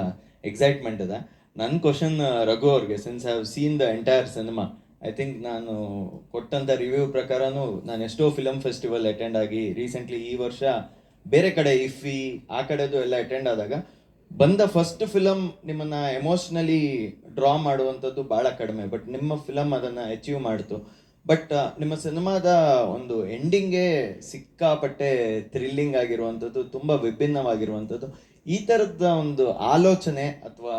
ಎಕ್ಸೈಟ್ಮೆಂಟ್ ಇದೆ. ನನ್ನ ಕ್ವಶನ್ ರಘು ಅವ್ರಿಗೆ since have seen the entire cinema I think ನಾನು ಕೊಟ್ಟಂಥ ರಿವ್ಯೂ ಪ್ರಕಾರನೂ ನಾನು ಎಷ್ಟೋ ಫಿಲಮ್ ಫೆಸ್ಟಿವಲ್ ಅಟೆಂಡ್ ಆಗಿ ರೀಸೆಂಟ್ಲಿ ಈ ವರ್ಷ ಬೇರೆ ಕಡೆ ಇಫಿ ಆ ಕಡೆದು ಎಲ್ಲ ಅಟೆಂಡ್ ಆದಾಗ ಬಂದ ಫಸ್ಟ್ ಫಿಲಮ್ ನಿಮ್ಮನ್ನ ಎಮೋಷ್ನಲಿ ಡ್ರಾ ಮಾಡುವಂಥದ್ದು ಬಹಳ ಕಡಿಮೆ ಬಟ್ ನಿಮ್ಮ ಫಿಲಮ್ ಅದನ್ನ ಅಚೀವ್ ಮಾಡ್ತು. ಬಟ್ ನಿಮ್ಮ ಸಿನಿಮಾದ ಒಂದು ಎಂಡಿಂಗೇ ಸಿಕ್ಕಾಪಟ್ಟೆ ಥ್ರಿಲ್ಲಿಂಗ್ ಆಗಿರುವಂಥದ್ದು, ತುಂಬ ವಿಭಿನ್ನವಾಗಿರುವಂಥದ್ದು, ಈ ಥರದ ಒಂದು ಆಲೋಚನೆ ಅಥವಾ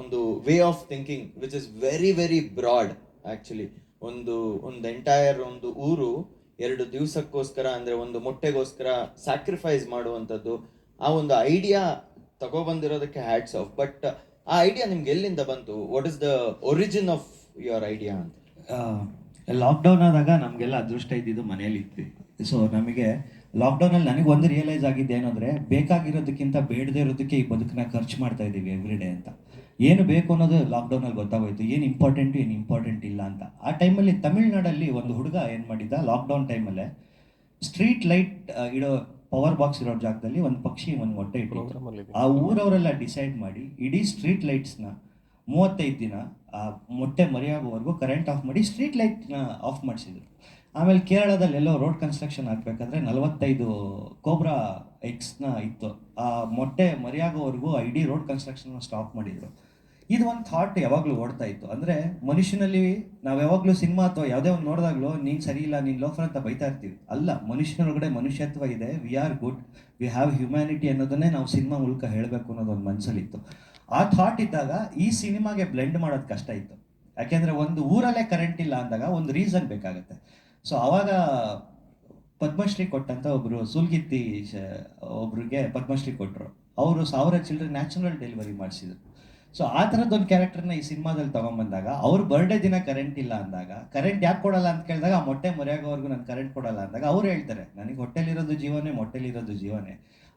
ಒಂದು way of thinking which is very very broad actually ಒಂದು ಒಂದು ಎಂಟೈರ್ ಒಂದು ಊರು ಎರಡು ದಿವಸಕ್ಕೋಸ್ಕರ ಅಂದರೆ ಒಂದು ಮೊಟ್ಟೆಗೋಸ್ಕರ ಸ್ಯಾಕ್ರಿಫೈಸ್ ಮಾಡುವಂಥದ್ದು, ಆ ಒಂದು ಐಡಿಯಾ ತಗೊಬಂದಿರೋದಕ್ಕೆ ಹ್ಯಾಟ್ಸ್ ಆಫ್ ಬಟ್ ಆ ಐಡಿಯಾ ನಿಮ್ಗೆ ಎಲ್ಲಿಂದ ಬಂತು? What is the origin of your idea ಅಂತ? ಲಾಕ್ಡೌನ್ ಆದಾಗ ನಮಗೆಲ್ಲ ಅದೃಷ್ಟ ಇದ್ದಿದ್ದು ಮನೇಲಿ ಇತ್ತು ಸೊ ನಮಗೆ ಲಾಕ್ಡೌನಲ್ಲಿ ನನಗೆ ಒಂದು ರಿಯಲೈಸ್ ಆಗಿದ್ದು ಏನಂದ್ರೆ ಬೇಕಾಗಿರೋದಕ್ಕಿಂತ ಬೇಡದೇ ಇರೋದಕ್ಕೆ ಈ ಬದುಕನ್ನ ಖರ್ಚು ಮಾಡ್ತಾ ಇದ್ದೀವಿ ಎವ್ರಿ ಡೇ ಅಂತ. ಏನು ಬೇಕು ಅನ್ನೋದು ಲಾಕ್ಡೌನಲ್ಲಿ ಗೊತ್ತಾಗೋಯ್ತು. ಏನು ಇಂಪಾರ್ಟೆಂಟು ಏನು ಇಂಪಾರ್ಟೆಂಟ್ ಇಲ್ಲ ಅಂತ. ಆ ಟೈಮಲ್ಲಿ ತಮಿಳ್ನಾಡಲ್ಲಿ ಒಂದು ಹುಡುಗ ಏನು ಮಾಡಿದ್ದ ಲಾಕ್ಡೌನ್ ಟೈಮಲ್ಲೇ ಸ್ಟ್ರೀಟ್ ಲೈಟ್ ಇಡೋ ಪವರ್ ಬಾಕ್ಸ್ ಇರೋ ಜಾಗದಲ್ಲಿ ಒಂದು ಪಕ್ಷಿ ಒಂದು ಮೊಟ್ಟೆ ಇಟ್ಟು ಆ ಊರವರೆಲ್ಲ ಡಿಸೈಡ್ ಮಾಡಿ ಇಡೀ ಸ್ಟ್ರೀಟ್ ಲೈಟ್ಸ್ನ ಮೂವತ್ತೈದು ದಿನ, ಆ ಮೊಟ್ಟೆ ಮರೆಯಾಗುವವರೆಗೂ ಕರೆಂಟ್ ಆಫ್ ಮಾಡಿ ಸ್ಟ್ರೀಟ್ ಲೈಟ್ನ ಆಫ್ ಮಾಡಿಸಿದ್ರು. ಆಮೇಲೆ ಕೇರಳದಲ್ಲಿ ಎಲ್ಲೋ ರೋಡ್ ಕನ್ಸ್ಟ್ರಕ್ಷನ್ ಆಗಬೇಕಾದ್ರೆ ನಲವತ್ತೈದು ಕೋಬ್ರಾ ಎಕ್ಸ್ನ ಇತ್ತು. ಆ ಮೊಟ್ಟೆ ಮರಿಯಾಗೋವರೆಗೂ ಇಡೀ ರೋಡ್ ಕನ್ಸ್ಟ್ರಕ್ಷನ್ ಸ್ಟಾಪ್ ಮಾಡಿದರು. ಇದು ಒಂದು ಥಾಟ್ ಯಾವಾಗಲೂ ಓಡ್ತಾ ಇತ್ತು. ಅಂದರೆ ಮನುಷ್ಯನಲ್ಲಿ ನಾವು ಯಾವಾಗಲೂ ಸಿನಿಮಾ ಅಥವಾ ಯಾವುದೇ ಒಂದು ನೋಡಿದಾಗಲೂ ನೀನು ಸರಿ ಇಲ್ಲ, ನೀನು ಲೋಫರ್ ಅಂತ ಬೈತಾ ಇರ್ತೀವಿ. ಅಲ್ಲ ಮನುಷ್ಯನೊಳಗಡೆ ಮನುಷ್ಯತ್ವ ಇದೆ. We are good we have humanity ಅನ್ನೋದನ್ನೇ ನಾವು ಸಿನಿಮಾ ಮೂಲಕ ಹೇಳಬೇಕು ಅನ್ನೋದು ಒಂದು ಮನಸ್ಸಲ್ಲಿತ್ತು ಆ ಥಾಟ್ ಇದ್ದಾಗ ಈ ಸಿನಿಮಾಗೆ ಬ್ಲೆಂಡ್ ಮಾಡೋದು ಕಷ್ಟ ಇತ್ತು. ಯಾಕೆಂದರೆ ಒಂದು ಊರಲ್ಲೇ ಕರೆಂಟ್ ಇಲ್ಲ ಅಂದಾಗ ಒಂದು ರೀಸನ್ ಬೇಕಾಗುತ್ತೆ. ಸೊ ಅವಾಗ ಪದ್ಮಶ್ರೀ ಕೊಟ್ಟಂತ ಒಬ್ರು ಸುಲ್ಗಿತ್ತಿ ಒಬ್ರಿಗೆ ಪದ್ಮಶ್ರೀ ಕೊಟ್ಟರು ಅವರು ಸಾವಿರ ಚಿಲ್ಡ್ರನ್ ನ್ಯಾಚುರಲ್ ಡೆಲಿವರಿ ಮಾಡಿಸಿದ್ರು. ಸೊ ಆ ಥರದ್ದೊಂದು ಕ್ಯಾರೆಕ್ಟರ್ನ ಈ ಸಿನಿಮಾದಲ್ಲಿ ತಗೊಂಬಂದಾಗ ಅವ್ರ ಬರ್ಡೇ ದಿನ ಕರೆಂಟ್ ಇಲ್ಲ ಅಂದಾಗ ಕರೆಂಟ್ ಯಾಕೆ ಕೊಡಲ್ಲ ಅಂತ ಕೇಳಿದಾಗ ಆ ಮೊಟ್ಟೆ ಮರೆಯಾಗೋವರೆಗೂ ನಾನು ಕರೆಂಟ್ ಕೊಡಲ್ಲ ಅಂದಾಗ ಅವ್ರು ಹೇಳ್ತಾರೆ, ನನಗೆ ಹೊಟ್ಟೆಲಿರೋದು ಜೀವನೇ ಮೊಟ್ಟೆಲಿರೋದು ಜೀವನೇ.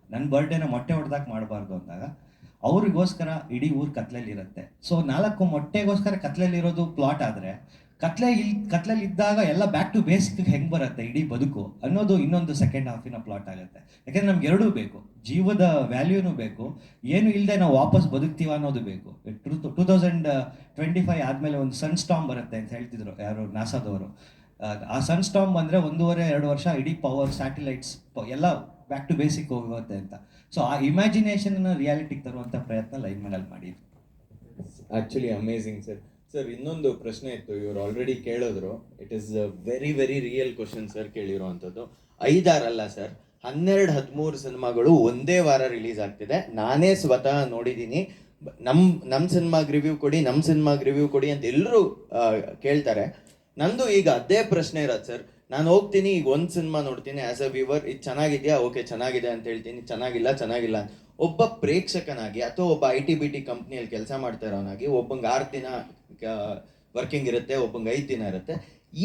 ನನ್ನ ಬರ್ಡೇನ ಮೊಟ್ಟೆ ಹೊಡೆದಾಗ ಮಾಡಬಾರ್ದು ಅಂದಾಗ ಅವ್ರಿಗೋಸ್ಕರ ಇಡೀ ಊರು ಕತ್ಲಲ್ಲಿರುತ್ತೆ. ಸೊ ನಾಲ್ಕು ಮೊಟ್ಟೆಗೋಸ್ಕರ ಕತ್ಲಲ್ಲಿರೋದು ಪ್ಲಾಟ್ ಆದರೆ ಕತ್ಲೆ ಇಲ್ಲಿ ಕತ್ಲಲ್ಲಿ ಇದ್ದಾಗ ಎಲ್ಲ ಬ್ಯಾಕ್ ಟು ಬೇಸಿಕ್ ಹೆಂಗೆ ಬರುತ್ತೆ ಇಡೀ ಬದುಕು ಅನ್ನೋದು ಇನ್ನೊಂದು ಸೆಕೆಂಡ್ ಹಾಫಿನ ಪ್ಲಾಟ್ ಆಗುತ್ತೆ. ಯಾಕಂದ್ರೆ ನಮ್ಗೆ ಎರಡೂ ಬೇಕು. ಜೀವದ ವ್ಯಾಲ್ಯೂನು ಬೇಕು. ಏನು ಇಲ್ಲದೆ ನಾವು ವಾಪಸ್ ಬದುಕ್ತೀವ ಅನ್ನೋದು ಬೇಕು. Two two thousand twenty five ಆದಮೇಲೆ ಒಂದು ಸನ್ ಸ್ಟಾಮ್ ಬರುತ್ತೆ ಅಂತ ಹೇಳ್ತಿದ್ರು ಯಾರು, ನಾಸಾದವರು. ಆ ಸನ್ ಸ್ಟಾಮ್ ಬಂದರೆ ಒಂದೂವರೆ, ಎರಡು ವರ್ಷ ಇಡೀ ಪವರ್ ಸ್ಯಾಟಲೈಟ್ಸ್ ಎಲ್ಲ ಬ್ಯಾಕ್ ಟು ಬೇಸಿಕ್ ಹೋಗುತ್ತೆ ಅಂತ. ಸೊ ಆ ಇಮ್ಯಾಜಿನೇಷನ್ನ ರಿಯಾಲಿಟಿಗೆ ತರುವಂಥ ಪ್ರಯತ್ನ ಲೈವ್ ಮೇಡಲ್ಲಿ ಮಾಡಿದ್ರು ಆಕ್ಚುಲಿ ಅಮೇಝಿಂಗ್ ಸರ್ ಸರ್ ಇನ್ನೊಂದು ಪ್ರಶ್ನೆ ಇತ್ತು. ಇವರು ಆಲ್ರೆಡಿ ಕೇಳಿದ್ರು. It is very very real question sir ಕೇಳಿರುವಂಥದ್ದು. ಐದಾರಲ್ಲ ಸರ್ ಹನ್ನೆರಡು, ಹದಿಮೂರು ಸಿನಿಮಾಗಳು ಒಂದೇ ವಾರ ರಿಲೀಸ್ ಆಗ್ತಿದೆ. ನಾನೇ ಸ್ವತಃ ನೋಡಿದ್ದೀನಿ. ನಮ್ಮ ನಮ್ ನಮ್ಮ ಸಿನಿಮಾಗೆ ರಿವ್ಯೂ ಕೊಡಿ ನಮ್ಮ ಸಿನಿಮಾಗೆ ರಿವ್ಯೂ ಕೊಡಿ ಅಂತ ಎಲ್ಲರೂ ಕೇಳ್ತಾರೆ. ನಂದು ಈಗ ಅದೇ ಪ್ರಶ್ನೆ ಇರೋದು ಸರ್ ನಾನು ಹೋಗ್ತೀನಿ, ಈಗ ಒಂದು ಸಿನಿಮಾ ನೋಡ್ತೀನಿ ಆ್ಯಸ್ ಅ ವ್ಯೂವರ್ ಇದು ಚೆನ್ನಾಗಿದೆಯಾ? ಓಕೆ ಚೆನ್ನಾಗಿದೆ ಅಂತ ಹೇಳ್ತೀನಿ. ಚೆನ್ನಾಗಿಲ್ಲ ಚೆನ್ನಾಗಿಲ್ಲ ಒಬ್ಬ ಪ್ರೇಕ್ಷಕನಾಗಿ ಅಥವಾ ಒಬ್ಬ ಐ ಟಿ ಬಿ ಟಿ ಕಂಪ್ನಿಯಲ್ಲಿ ಕೆಲಸ ಮಾಡ್ತಾ ಇರೋನಾಗಿ ಒಬ್ಬಂಗೆ ಆರು ದಿನ ವರ್ಕಿಂಗ್ ಇರುತ್ತೆ, ಒಬ್ಬಂಗೆ ಐದು ದಿನ ಇರುತ್ತೆ.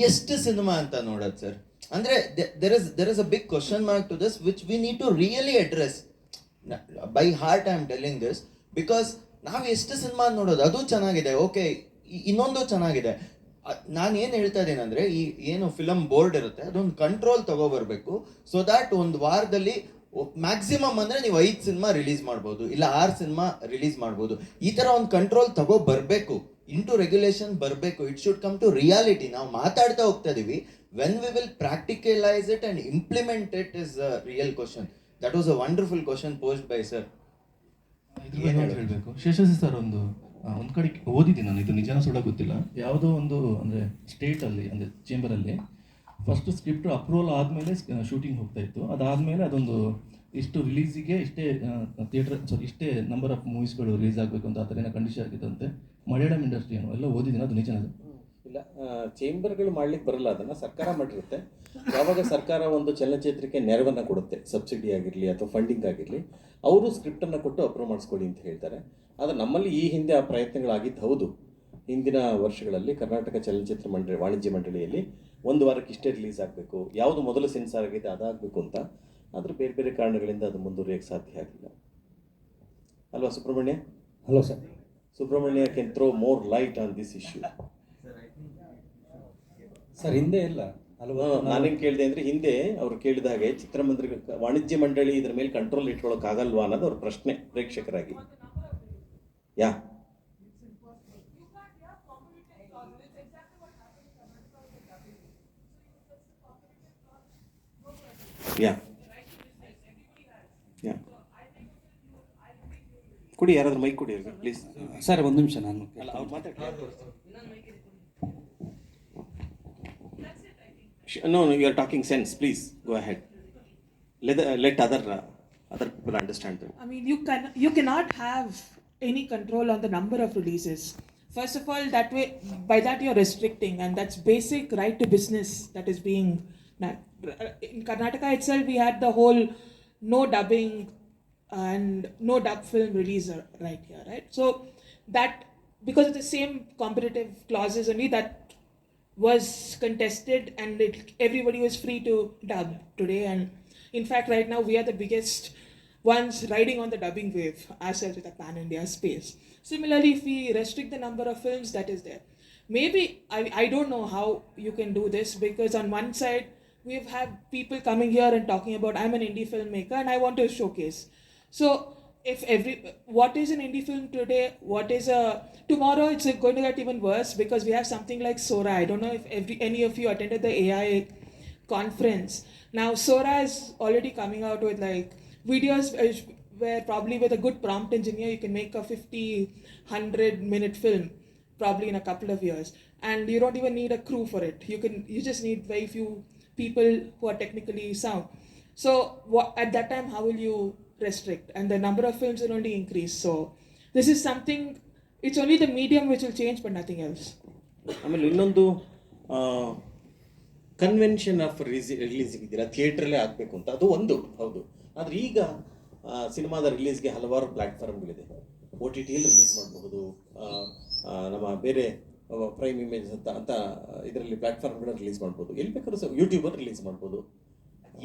ಎಷ್ಟು ಸಿನಿಮಾ ಅಂತ ನೋಡೋದು ಸರ್ ಅಂದರೆ there is there is a big question mark to this which we need to really address by heart I am telling this because ನಾವು ಎಷ್ಟು ಸಿನಿಮಾ ನೋಡೋದು, ಅದು ಚೆನ್ನಾಗಿದೆ ಓಕೆ ಇನ್ನೊಂದು ಚೆನ್ನಾಗಿದೆ. ನಾನು ಏನು ಹೇಳ್ತಾ ಇದ್ದೇನೆ ಅಂದ್ರೆ ಈ ಏನು ಫಿಲಮ್ ಬೋರ್ಡ್ ಇರುತ್ತೆ ಅದೊಂದು ಕಂಟ್ರೋಲ್ ತಗೋಬರ್ಬೇಕು. ಸೊ ದ್ಯಾಟ್ ಒಂದು ವಾರದಲ್ಲಿ ಮ್ಯಾಕ್ಸಿಮಮ್ ಅಂದ್ರೆ ನೀವು ಐದು ಸಿನಿಮಾ ರಿಲೀಸ್ ಮಾಡ್ಬೋದು ಇಲ್ಲ ಆರು ಸಿನಿಮಾ ರಿಲೀಸ್ ಮಾಡ್ಬೋದು. ಈ ತರ ಒಂದು ಕಂಟ್ರೋಲ್ ತಗೋ ಬರಬೇಕು ಇಂಟು ರೆಗ್ಯುಲೇಷನ್ ಬರಬೇಕು. It should come to reality ನಾವು ಮಾತಾಡ್ತಾ ಹೋಗ್ತಾ ಇದೀವಿ. When we will practicalise it and implement it is real question that was a wonderful question post by sir ಹೇಳಬೇಕು? ಶೇಷಾಸಿ ಸರ್ ಒಂದು ಒಂದ್ ಕಡೆ ಓದಿದ್ದೀನಿ ನಾನು, ಇದು ನಿಜಾನ ಸುಳ್ಳ ಗೊತ್ತಿಲ್ಲ. ಯಾವುದೋ ಒಂದು, ಅಂದರೆ ಸ್ಟೇಟಲ್ಲಿ ಅಂದರೆ ಚೇಂಬರಲ್ಲಿ ಫಸ್ಟ್ ಸ್ಕ್ರಿಪ್ಟ್ ಅಪ್ರೂವಲ್ ಆದಮೇಲೆ ಶೂಟಿಂಗ್ ಹೋಗ್ತಾ ಇತ್ತು. ಅದಾದಮೇಲೆ ಅದೊಂದು ಇಷ್ಟು ರಿಲೀಸಿಗೆ ಇಷ್ಟೇ ಥಿಯೇಟರ್ ಸಾರಿ ಇಷ್ಟೇ ನಂಬರ್ ಆಫ್ ಮೂವೀಸ್ಗಳು ರಿಲೀಸ್ ಆಗಬೇಕು ಅಂತ ಆ ಥರ ಏನೋ ಕಂಡೀಷನ್ ಆಗಿತ್ತಂತೆ. ಮಲಯಾಳಂ ಇಂಡಸ್ಟ್ರಿ ಏನೋ, ಎಲ್ಲ ಓದಿದ್ದೀನಿ, ಅದು ನಿಜನ ಅದು ಇಲ್ಲ. ಚೇಂಬರ್ಗಳು ಮಾಡ್ಲಿಕ್ಕೆ ಬರಲ್ಲ. ಅದನ್ನು ಸರ್ಕಾರ ಮಾಡಿರುತ್ತೆ. ಯಾವಾಗ ಸರ್ಕಾರ ಒಂದು ಚಲನಚಿತ್ರಕ್ಕೆ ನೆರವನ್ನು ಕೊಡುತ್ತೆ ಸಬ್ಸಿಡಿ ಆಗಿರಲಿ ಅಥವಾ ಫಂಡಿಂಗ್ ಆಗಿರಲಿ ಅವರು ಸ್ಕ್ರಿಪ್ಟನ್ನು ಕೊಟ್ಟು ಅಪ್ರೂವ್ ಮಾಡಿಸ್ಕೊಡಿ ಅಂತ ಹೇಳ್ತಾರೆ. ಆದರೆ ನಮ್ಮಲ್ಲಿ ಈ ಹಿಂದೆ ಆ ಪ್ರಯತ್ನಗಳಾಗಿದ್ದು ಹೌದು. ಹಿಂದಿನ ವರ್ಷಗಳಲ್ಲಿ ಕರ್ನಾಟಕ ಚಲನಚಿತ್ರ ಮಂಡಳಿ ವಾಣಿಜ್ಯ ಮಂಡಳಿಯಲ್ಲಿ ಒಂದು ವಾರಕ್ಕೆ ಇಷ್ಟೇ ರಿಲೀಸ್ ಆಗಬೇಕು ಯಾವುದು ಮೊದಲು ಸೆನ್ಸಾರ್ ಆಗಿದೆ ಅದಾಗಬೇಕು ಅಂತ. ಆದರೆ ಬೇರೆ ಬೇರೆ ಕಾರಣಗಳಿಂದ ಅದು ಮುಂದುವರಿಯೋಕ್ಕೆ ಸಾಧ್ಯ ಆಗಿಲ್ಲ. ಅಲ್ವಾ Subrahmanya? Hello sir Subrahmanya can throw more light on this issue sir ಹಿಂದೆ ಇಲ್ಲ. ನಾನೇನು ಕೇಳಿದೆ ಅಂದರೆ ಹಿಂದೆ ಅವ್ರು ಕೇಳಿದ ಹಾಗೆ ಚಿತ್ರಮಂದಿರ ವಾಣಿಜ್ಯ ಮಂಡಳಿ ಇದ್ರ ಮೇಲೆ ಕಂಟ್ರೋಲ್ ಇಟ್ಕೊಳ್ಳೋಕ್ಕಾಗಲ್ವಾ ಅನ್ನೋದು ಅವ್ರ ಪ್ರಶ್ನೆ ಪ್ರೇಕ್ಷಕರಾಗಿ. ಯಾ? ಯಾ? ಯಾ? ಕೊಡಿ ಯಾರಾದ್ರೂ ಮೈಕ್ ಕೊಡಿ ಪ್ಲೀಸ್ ಸರ್ ಒಂದು ನಿಮಿಷ ನಾನು no, no, you are talking sense. Please go ahead. Let, the, let other uh, other people understand them. I mean, you can you cannot have any control on the number of releases. First of all, that way by that you're restricting, and that's basic right to business that is being. In Karnataka itself, we had the whole no dubbing and no dub film release uh, right here, right? So that because of the same competitive clauses only that was contested and it, everybody was free to dub today. And in fact right now we are the biggest ones riding on the dubbing wave ourselves with a pan india space. Similarly if we restrict the number of films that is there maybe I, I don't know how you can do this because on one side we've had people coming here and talking about i'm an indie filmmaker and i want to showcase. So if every what is an indie film today what is a tomorrow it's going to get even worse because we have something like sora. I don't know if every any of you attended the ai conference. Now sora is already coming out with like videos where probably with a good prompt engineer. You can make a 50 100 minute film probably in a couple of years. And you don't even need a crew for it. You can you just need very few people who are technically sound. So what, at that time how will you restrict, and the number of films will only increase. So, this is something, it's only the medium which will change, but nothing else. ಆಮೇಲೆ ಇನ್ನೊಂದು convention of release releasing ಇದೆಯಲ್ಲ ಥಿಯೇಟ್ರಲ್ಲೇ ಆಗಬೇಕು ಅಂತ. ಅದು ಒಂದು, ಹೌದು. ಆದರೆ ಈಗ ಸಿನಿಮಾದ ರಿಲೀಸ್ಗೆ ಹಲವಾರು ಪ್ಲ್ಯಾಟ್ಫಾರ್ಮ್ಗಳಿದೆ ಓ ಟಿ ಟಿಯಲ್ಲಿ ರಿಲೀಸ್ ಮಾಡಬಹುದು ನಮ್ಮ ಬೇರೆ ಪ್ರೈಮ್ ಇಮೇಜ್ ಅಂತ ಅಂತ ಇದರಲ್ಲಿ ಪ್ಲ್ಯಾಟ್ಫಾರ್ಮ್ಗಳನ್ನ ರಿಲೀಸ್ ಮಾಡ್ಬೋದು ಎಲ್ಲಿ ಬೇಕಾದ್ರೂ ಸಹ ಯೂಟ್ಯೂಬಲ್ಲಿ ರಿಲೀಸ್ ಮಾಡ್ಬೋದು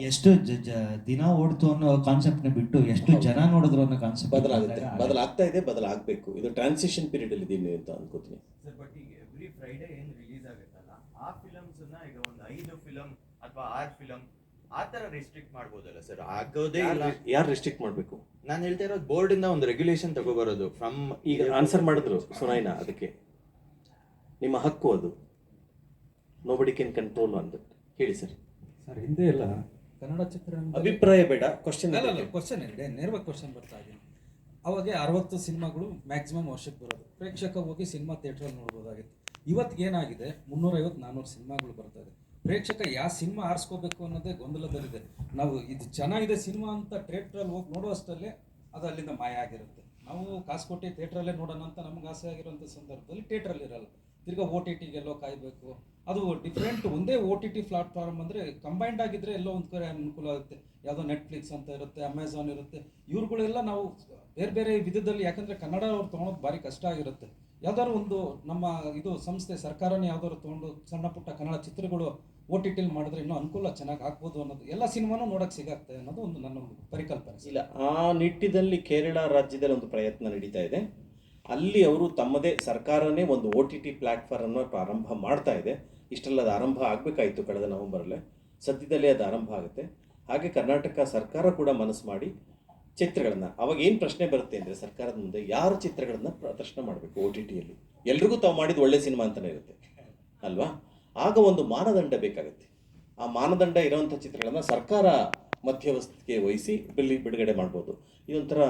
ಎಷ್ಟು ಜ- ಜ- ದಿನ ಓಡ್ತು ಅನ್ನೋ ಕಾನ್ಸೆಪ್ಟ್ನ ಬಿಟ್ಟು ಎಷ್ಟು ಜನ ನೋಡಿದ್ರು ಅನ್ನೋ ಕಾನ್ಸೆಪ್ಟ್ ಬದಲಾಗುತ್ತೆ ಬದಲಾಗ್ತಾ ಇದೆ ಬದಲಾಗಬೇಕು. ಇದು ಟ್ರಾನ್ಸಿಷನ್ ಪೀರಿಯಡ್ ಅಲ್ಲಿ ಇದೀನಿ ಅಂತ ಅನ್ಕೋತೀನಿ. ಸರ್ ಬಟ್ ಈಗ ಎವ್ರಿ ಫ್ರೈಡೆ ಏನು ರಿಲೀಸ್ ಆಗುತ್ತಲ್ಲ ಆ ಫಿಲಮ್ಸ್ ಈಗ ಒಂದು ಐದು ಫಿಲಮ್ ಅಥವಾ ಆರು ಫಿಲಮ್ ಆ ತರ ರೆಸ್ಟ್ರಿಕ್ಟ್ ಮಾಡ್ಬೋದಲ್ಲ ಸರ್? ಆಗೋದೇ ಇಲ್ಲ. ಯಾರು ರೆಸ್ಟ್ರಿಕ್ಟ್ ಮಾಡಬೇಕು? ನಾನು ಹೇಳ್ತಾ ಇರೋದು ಬೋರ್ಡ್ ಇಂದ ಒಂದು ರೆಗ್ಯುಲೇಷನ್ ತಗೋಬರೋದು ಫ್ರಮ್ ಈಗ ಆನ್ಸರ್ ಮಾಡಿದ್ರು ಸುನೈನಾ ಅದಕ್ಕೆ. ನಿಮ್ಮ ಹಕ್ಕು ಅದು. ನೋಬಡಿ ಕ್ಯಾನ್ ಕಂಟ್ರೋಲ್ ಅಂತ ಹೇಳಿ ಸರ್. ಸರ್ ಹಿಂದೆ ಎಲ್ಲ ಕನ್ನಡ ಚಿತ್ರರಂಗ ಅಭಿಪ್ರಾಯ ಬೇಡ ಕ್ವಶನ್ ಅಲ್ಲ ಕ್ವಶನ್ ಇದೆ. ನೇರವಾಗಿ ಕ್ವಶನ್ ಬರ್ತಾ ಇದ್ದೀನಿ ಅವಾಗ ಅರವತ್ತು ಸಿನಿಮಾಗಳು ಮ್ಯಾಕ್ಸಿಮಮ್ ವರ್ಷಕ್ಕೆ ಬರೋದು. ಪ್ರೇಕ್ಷಕ ಹೋಗಿ ಸಿನಿಮಾ ಥಿಯೇಟ್ರಲ್ಲಿ ನೋಡ್ಬೋದಾಗಿತ್ತು. ಇವತ್ತು ಏನಾಗಿದೆ? ಮುನ್ನೂರೈವತ್ತು ನಾನ್ನೂರು ಸಿನಿಮಾಗಳು ಬರ್ತಾ ಇದೆ. ಪ್ರೇಕ್ಷಕ ಯಾವ ಸಿನಿಮಾ ಆರಿಸ್ಕೋಬೇಕು ಅನ್ನೋದೇ ಗೊಂದಲದಲ್ಲಿದೆ. ನಾವು ಇದು ಚೆನ್ನಾಗಿದೆ ಸಿನಿಮಾ ಅಂತ ಥಿಯೇಟ್ರಲ್ಲಿ ಹೋಗಿ ನೋಡುವಷ್ಟರಲ್ಲೇ ಅದು ಅಲ್ಲಿಂದ ಮಾಯ ಆಗಿರುತ್ತೆ. ನಾವು ಕಾಸು ಕೊಟ್ಟು ಥಿಯೇಟ್ರಲ್ಲೇ ನೋಡೋಣ ಅಂತ ನಮ್ಗೆ ಆಸೆ ಆಗಿರುವಂಥ ಸಂದರ್ಭದಲ್ಲಿ ಥಿಯೇಟ್ರಲ್ಲಿ ಇರಲ್ಲ. ತಿರ್ಗಾ ಓ ಟಿ ಟಿಗೆಲ್ಲೋ ಕಾಯಬೇಕು. ಅದು ಡಿಫ್ರೆಂಟ್ ಒಂದೇ ಓ ಟಿ ಟಿ ಪ್ಲಾಟ್ಫಾರ್ಮ್ ಅಂದರೆ ಕಂಬೈಂಡ್ ಆಗಿದ್ರೆ ಎಲ್ಲೋ ಒಂದು ಕಡೆ ಅನುಕೂಲ ಆಗುತ್ತೆ. ಯಾವುದೋ ನೆಟ್ಫ್ಲಿಕ್ಸ್ ಅಂತ ಇರುತ್ತೆ ಅಮೆಝಾನ್ ಇರುತ್ತೆ. ಇವ್ರುಗಳೆಲ್ಲ ನಾವು ಬೇರೆ ಬೇರೆ ವಿಧದಲ್ಲಿ, ಯಾಕಂದರೆ ಕನ್ನಡ ಅವ್ರು ತೊಗೊಳೋದು ಭಾರಿ ಕಷ್ಟ ಆಗಿರುತ್ತೆ. ಯಾವ್ದಾದ್ರು ಒಂದು ನಮ್ಮ ಇದು ಸಂಸ್ಥೆ, ಸರ್ಕಾರನೇ ಯಾವ್ದಾದ್ರು ತೊಗೊಂಡು ಸಣ್ಣ ಪುಟ್ಟ ಕನ್ನಡ ಚಿತ್ರಗಳು ಓ ಟಿ ಟಿಲಿ ಮಾಡಿದ್ರೆ ಇನ್ನೂ ಅನುಕೂಲ ಚೆನ್ನಾಗಿ ಆಗ್ಬೋದು ಅನ್ನೋದು. ಎಲ್ಲ ಸಿನಿಮಾನು ನೋಡಕ್ಕೆ ಸಿಗತ್ತೆ ಅನ್ನೋದು ಒಂದು ನನ್ನ ಪರಿಕಲ್ಪನೆ. ಇಲ್ಲ, ಆ ನಿಟ್ಟಿನಲ್ಲಿ ಕೇರಳ ರಾಜ್ಯದಲ್ಲಿ ಒಂದು ಪ್ರಯತ್ನ ನಡೀತಾ ಇದೆ. ಅಲ್ಲಿ ಅವರು ತಮ್ಮದೇ ಸರ್ಕಾರನೇ ಒಂದು ಓ ಟಿ ಟಿ ಪ್ಲ್ಯಾಟ್ಫಾರ್ಮನ್ನು ಪ್ರಾರಂಭ ಮಾಡ್ತಾ ಇದೆ. ಇಷ್ಟೆಲ್ಲ ಅದು ಆರಂಭ ಆಗಬೇಕಾಯಿತು ಕಳೆದ ನವೆಂಬರಲ್ಲೇ. ಸದ್ಯದಲ್ಲೇ ಅದು ಆರಂಭ ಆಗುತ್ತೆ. ಹಾಗೆ ಕರ್ನಾಟಕ ಸರ್ಕಾರ ಕೂಡ ಮನಸ್ಸು ಮಾಡಿ ಚಿತ್ರಗಳನ್ನು, ಅವಾಗ ಏನು ಪ್ರಶ್ನೆ ಬರುತ್ತೆ ಅಂದರೆ ಸರ್ಕಾರದ ಮುಂದೆ ಯಾರು ಚಿತ್ರಗಳನ್ನು ಪ್ರದರ್ಶನ ಮಾಡಬೇಕು ಒ ಟಿ ಟಿಯಲ್ಲಿ ಎಲ್ರಿಗೂ ತಾವು ಮಾಡಿದ ಒಳ್ಳೆ ಸಿನಿಮಾ ಅಂತಲೇ ಇರುತ್ತೆ. ಅಲ್ವಾ? ಆಗ ಒಂದು ಮಾನದಂಡ ಬೇಕಾಗುತ್ತೆ. ಆ ಮಾನದಂಡ ಇರೋವಂಥ ಚಿತ್ರಗಳನ್ನು ಸರ್ಕಾರ ಮಧ್ಯವಸ್ಥಿಕೆ ವಹಿಸಿ ಬಿಲ್ಲಿ ಬಿಡುಗಡೆ ಮಾಡ್ಬೋದು. ಇದೊಂಥರ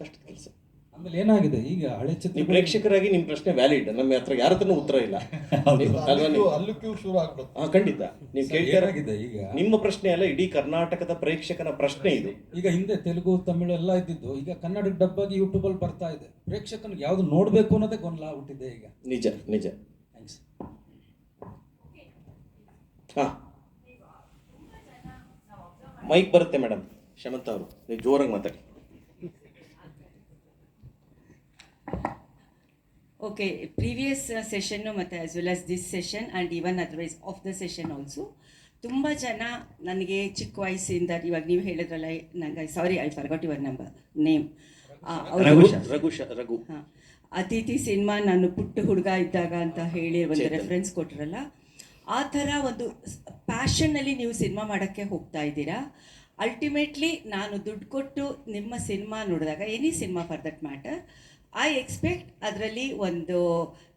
ಕಷ್ಟದ ಕೆಲಸ. ಆಮೇಲೆ ಏನಾಗಿದೆ? ಈಗ ಹಳೆ ನೀವು ಚಿತ್ರ ಪ್ರೇಕ್ಷಕರಾಗಿ ನಿಮ್ಮ ಪ್ರಶ್ನೆ ವ್ಯಾಲಿಡ್ ನಮ್ಮ ಹತ್ರ ಯಾರ ಹತ್ರನೂ ಉತ್ತರ ಇಲ್ಲ. ನೀವು- ಅಲ್ವಾ ನೀವು ಅಲ್ಲೂ ಕ್ಯೂ ಶುರು ಆಗ್ಬಿಡುತ್ತೆ. ಹಾ ಖಂಡಿತ. ನೀವು ಕೇಳಿದ ಏನಾಗಿದೆ ಈಗ? ನಿಮ್ಮ ಪ್ರಶ್ನೆ ಅಲ್ಲ ಇಡೀ ಕರ್ನಾಟಕದ ಪ್ರೇಕ್ಷಕನ ಪ್ರಶ್ನೆ ಇದು. ಈಗ ಹಿಂದೆ ತೆಲುಗು ತಮಿಳು ಎಲ್ಲ ಇದ್ದಿದ್ದು. ಈಗ ಕನ್ನಡಕ್ಕೆ ಡಬ್ಬಾಗಿ ಯೂಟ್ಯೂಬಲ್ಲಿ ಬರ್ತಾ ಇದೆ. ಪ್ರೇಕ್ಷಕನಿಗೆ ಯಾವ್ದು ನೋಡ್ಬೇಕು ಅನ್ನೋದೇ ಗೊಂದಲ ಆಗ್ಬಿಟ್ಟಿದೆ ಈಗ. ನಿಜ ನಿಜ. ಥ್ಯಾಂಕ್ಸ್ ಹಾ. ಮೈಕ್ ಬರುತ್ತೆ ಮೇಡಮ್ ಶಮಂತ ಅವರು. ನೀವು ಜೋರಾಗಿ ಮಾತಾಡಿ. ಓಕೆ ಪ್ರೀವಿಯಸ್ ಸೆಷನ್ನು ಮತ್ತು as well as this session and even otherwise of the session also ತುಂಬ ಜನ ನನಗೆ ಚಿಕ್ಕ ವಯಸ್ಸಿಂದ ಇವಾಗ ನೀವು ಹೇಳಿದ್ರಲ್ಲ ನಂಗೆ sorry I forgot your number name Raghu ಹಾಂ. ಅತಿಥಿ ಸಿನಿಮಾ ನಾನು ಪುಟ್ಟ ಹುಡುಗ ಇದ್ದಾಗ ಅಂತ ಹೇಳಿ ಒಂದು. ರೆಫರೆನ್ಸ್ ಕೊಟ್ರಲ್ಲ ಆ ಥರ ಒಂದು ಪ್ಯಾಷನ್ನಲ್ಲಿ ನೀವು ಸಿನಿಮಾ ಮಾಡೋಕ್ಕೆ ಹೋಗ್ತಾ ಇದ್ದೀರಾ? ಅಲ್ಟಿಮೇಟ್ಲಿ ನಾನು ದುಡ್ಡು ಕೊಟ್ಟು ನಿಮ್ಮ ಸಿನಿಮಾ ನೋಡಿದಾಗ any cinema for that matter I expect ಅದರಲ್ಲಿ ಒಂದು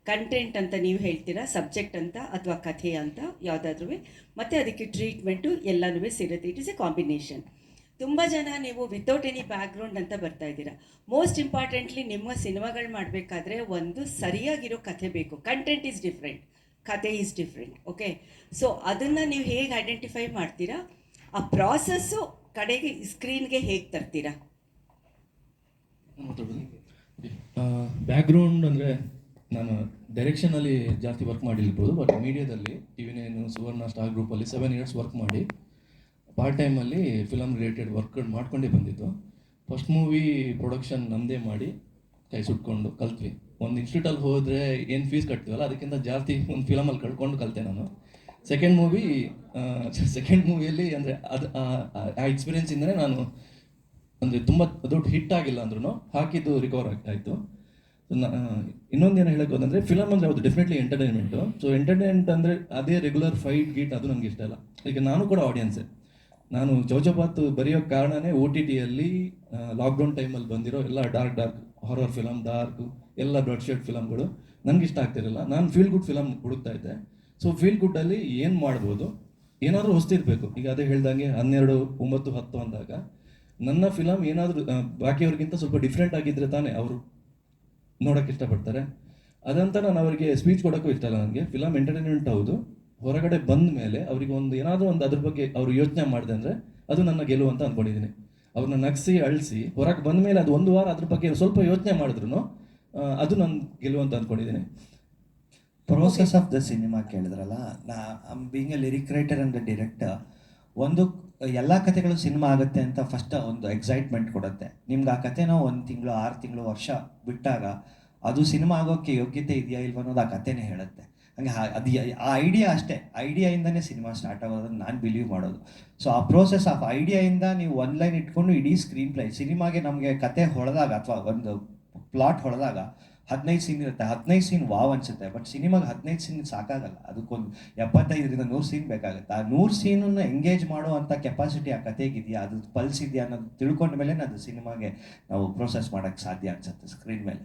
ಕಂಟೆಂಟ್ ಅಂತ ನೀವು ಹೇಳ್ತೀರಾ ಸಬ್ಜೆಕ್ಟ್ ಅಂತ ಅಥವಾ ಕಥೆ ಅಂತ ಯಾವುದಾದ್ರೂ ಮತ್ತು ಅದಕ್ಕೆ ಟ್ರೀಟ್ಮೆಂಟು ಎಲ್ಲನೂ ಸೇರುತ್ತೆ. ಇಟ್ ಇಸ್ ಎ ಕಾಂಬಿನೇಷನ್ ತುಂಬ ಜನ ನೀವು ವಿತೌಟ್ ಎನಿ ಬ್ಯಾಕ್ಗ್ರೌಂಡ್ ಅಂತ ಬರ್ತಾ ಇದ್ದೀರಾ. ಮೋಸ್ಟ್ ಇಂಪಾರ್ಟೆಂಟ್ಲಿ ನಿಮ್ಮ ಸಿನಿಮಾಗಳು ಮಾಡಬೇಕಾದ್ರೆ ಒಂದು ಸರಿಯಾಗಿರೋ ಕಥೆ ಬೇಕು. ಕಂಟೆಂಟ್ ಈಸ್ ಡಿಫ್ರೆಂಟ್ ಕತೆ ಈಸ್ ಡಿಫ್ರೆಂಟ್ ಓಕೆ ಸೊ ಅದನ್ನು ನೀವು ಹೇಗೆ ಐಡೆಂಟಿಫೈ ಮಾಡ್ತೀರಾ? ಆ ಪ್ರಾಸೆಸ್ಸು ಕಡೆಗೆ ಸ್ಕ್ರೀನ್ಗೆ ಹೇಗೆ ತರ್ತೀರಾ? ಬ್ಯಾಕ್ಗ್ರೌಂಡ್ ಅಂದರೆ ನಾನು ಡೈರೆಕ್ಷನಲ್ಲಿ ಜಾಸ್ತಿ ವರ್ಕ್ ಮಾಡಿರ್ಬೋದು ಬಟ್ ಮೀಡಿಯಾದಲ್ಲಿ T V nine Suvarna star ಗ್ರೂಪಲ್ಲಿ ಸೆವೆನ್ ಇಯರ್ಸ್ ವರ್ಕ್ ಮಾಡಿ ಪಾರ್ಟ್ ಟೈಮಲ್ಲಿ ಫಿಲಮ್ ರಿಲೇಟೆಡ್ ವರ್ಕ್ ಮಾಡ್ಕೊಂಡೇ ಬಂದಿದ್ದು. ಫಸ್ಟ್ ಮೂವಿ ಪ್ರೊಡಕ್ಷನ್ ನಮ್ಮದೇ ಮಾಡಿ ಕೈ ಸುಟ್ಕೊಂಡು ಕಲ್ತ್ವಿ. ಒಂದು ಇನ್ಸ್ಟಿಟ್ಯೂಟಲ್ಲಿ ಹೋದರೆ ಏನು ಫೀಸ್ ಕಟ್ತೀವಲ್ಲ, ಅದಕ್ಕಿಂತ ಜಾಸ್ತಿ ಒಂದು ಫಿಲಮಲ್ಲಿ ಕಳ್ಕೊಂಡು ಕಲಿತೆ ನಾನು. ಸೆಕೆಂಡ್ ಮೂವಿ ಸೆಕೆಂಡ್ ಮೂವಿಯಲ್ಲಿ ಅಂದರೆ ಅದು, ಆ ಎಕ್ಸ್ಪೀರಿಯನ್ಸಿಂದನೇ ನಾನು ಅಂದರೆ ತುಂಬ ದೊಡ್ಡ ಹಿಟ್ ಆಗಿಲ್ಲ ಅಂದ್ರೂ ಹಾಕಿದ್ದು ರಿಕವರ್ ಆಗ್ತಾಯಿತು ಇನ್ನೊಂದು ಏನು ಹೇಳಕ್ಕೆ ಹೋದಂದರೆ ಫಿಲಮ್ ಅಂದರೆ ಅದು ಡೆಫಿನೆಟ್ಲಿ ಎಂಟರ್ಟೈನ್ಮೆಂಟು ಸೊ ಎಂಟರ್ಟೈನ್ಮೆಂಟ್ ಅಂದರೆ ಅದೇ ರೆಗ್ಯುಲರ್ ಫೈಟ್ ಗೀಟ್ ಅದು ನನಗೆ ಇಷ್ಟ ಇಲ್ಲ. ಈಗ ನಾನು ಕೂಡ ಆಡಿಯನ್ಸೇ ನಾನು ಚೌಚಪಾತ್ ಬರೆಯೋ ಕಾರಣನೇ ಓ ಟಿ ಟಿಯಲ್ಲಿ ಲಾಕ್ಡೌನ್ ಟೈಮಲ್ಲಿ ಬಂದಿರೋ ಎಲ್ಲ dark dark horror film dark ಎಲ್ಲ ಬ್ಲಡ್ ಶೇಡ್ ಫಿಲಮ್ಗಳು ನನಗೆ ಇಷ್ಟ ಆಗ್ತಿರಲಿಲ್ಲ ನಾನು ಫೀಲ್ ಗುಡ್ ಫಿಲಮ್ ಹುಡುಕ್ತಾ ಇದ್ದೆ. ಸೊ ಫೀಲ್ ಗುಡ್ಡಲ್ಲಿ ಏನು ಮಾಡ್ಬೋದು? ಏನಾದರೂ ಹೊಸ್ತಿರ್ಬೇಕು ಈಗ ಅದೇ ಹೇಳ್ದಂಗೆ ಹನ್ನೆರಡು, ಒಂಬತ್ತು, ಹತ್ತು ಅಂದಾಗ ನನ್ನ ಫಿಲಮ್ ಏನಾದರೂ ಬಾಕಿಯವ್ರಿಗಿಂತ ಸ್ವಲ್ಪ ಡಿಫ್ರೆಂಟ್ ಆಗಿದ್ರೆ ತಾನೇ ಅವರು ನೋಡೋಕ್ಕೆ ಇಷ್ಟಪಡ್ತಾರೆ. ಅದಂತ ನಾನು ಅವರಿಗೆ ಸ್ಪೀಚ್ ಕೊಡೋಕ್ಕೂ ಇಷ್ಟ ಇಲ್ಲ ನನಗೆ. ಫಿಲಮ್ ಎಂಟರ್ಟೈನ್ಮೆಂಟ್ ಹೌದು. ಹೊರಗಡೆ ಬಂದ ಮೇಲೆ ಅವರಿಗೆ ಒಂದು ಏನಾದರೂ ಒಂದು ಅದ್ರ ಬಗ್ಗೆ ಅವರು ಯೋಚನೆ ಮಾಡಿದೆ ಅಂದರೆ ಅದು ನನ್ನ ಗೆಲುವು ಅಂತ ಅಂದ್ಕೊಂಡಿದ್ದೀನಿ ಅವ್ರನ್ನ ನಗಿಸಿ, ಅಳಿಸಿ, ಹೊರಗೆ ಬಂದ ಮೇಲೆ ಅದು ಒಂದು ವಾರ ಅದ್ರ ಬಗ್ಗೆ ಸ್ವಲ್ಪ ಯೋಚನೆ ಮಾಡಿದ್ರು ಅದು ನನ್ನ ಗೆಲುವು ಅಂತ ಅಂದ್ಕೊಂಡಿದ್ದೀನಿ ಪ್ರೋಸೆಸ್ ಆಫ್ ದ ಸಿನಿಮಾ ಕೇಳಿದ್ರಲ್ಲ, ನಾ being a lyric writer and director ಒಂದು ಎಲ್ಲ ಕಥೆಗಳು ಸಿನಿಮಾ ಆಗುತ್ತೆ ಅಂತ ಫಸ್ಟ್ ಒಂದು ಎಕ್ಸೈಟ್ಮೆಂಟ್ ಕೊಡುತ್ತೆ. ನಿಮ್ಗೆ ಆ ಕಥೆನೋ ಒಂದು ತಿಂಗಳು, ಆರು ತಿಂಗಳು ವರ್ಷ ಬಿಟ್ಟಾಗ ಅದು ಸಿನಿಮಾ ಆಗೋಕ್ಕೆ ಯೋಗ್ಯತೆ ಇದೆಯಾ ಇಲ್ವ ಅನ್ನೋದು ಆ ಕಥೆನೇ ಹೇಳುತ್ತೆ. ಹಂಗೆ ಅದು ಆ ಐಡಿಯಾ ಅಷ್ಟೇ. ಐಡಿಯಾಯಿಂದನೇ ಸಿನಿಮಾ ಸ್ಟಾರ್ಟ್ ಆಗೋದನ್ನು ನಾನು ಬಿಲೀವ್ ಮಾಡೋದು. ಸೊ ಆ ಪ್ರೋಸೆಸ್ ಆಫ್ ಐಡಿಯಾಯಿಂದ ನೀವು ಒಂದು ಲೈನ್ ಇಟ್ಕೊಂಡು ಇಡೀ ಸ್ಕ್ರೀನ್ ಪ್ಲೇ ಸಿನಿಮಾಗೆ ನಮಗೆ ಕತೆ ಹೊಡೆದಾಗ ಅಥವಾ ಒಂದು ಪ್ಲಾಟ್ ಹೊಡೆದಾಗ ಹದಿನೈದು ಸೀನ್ ಇರುತ್ತೆ. ಹದಿನೈದು ಸೀನ್ ವಾವ್ ಅನ್ಸುತ್ತೆ. ಬಟ್ ಸಿನಿಮಾಗೆ ಹದಿನೈದು ಸೀನ್ ಸಾಕಾಗಲ್ಲ. ಅದಕ್ಕೊಂದು ಎಪ್ಪತ್ತೈದರಿಂದ ನೂರು ಸೀನ್ ಬೇಕಾಗುತ್ತೆ. ಆ ನೂರು ಸೀನನ್ನು ಎಂಗೇಜ್ ಮಾಡುವಂಥ ಕೆಪಾಸಿಟಿ ಆ ಕತೆಗಿದೆಯಾ ಅದು ಪಲ್ಸ್ ಇದೆಯಾ ಅನ್ನೋದು ತಿಳ್ಕೊಂಡ ಮೇಲೆ ಅದು ಸಿನಿಮಾಗೆ ನಾವು ಪ್ರೋಸೆಸ್ ಮಾಡೋಕ್ಕೆ ಸಾಧ್ಯ ಅನ್ಸುತ್ತೆ ಸ್ಕ್ರೀನ್ ಮೇಲೆ.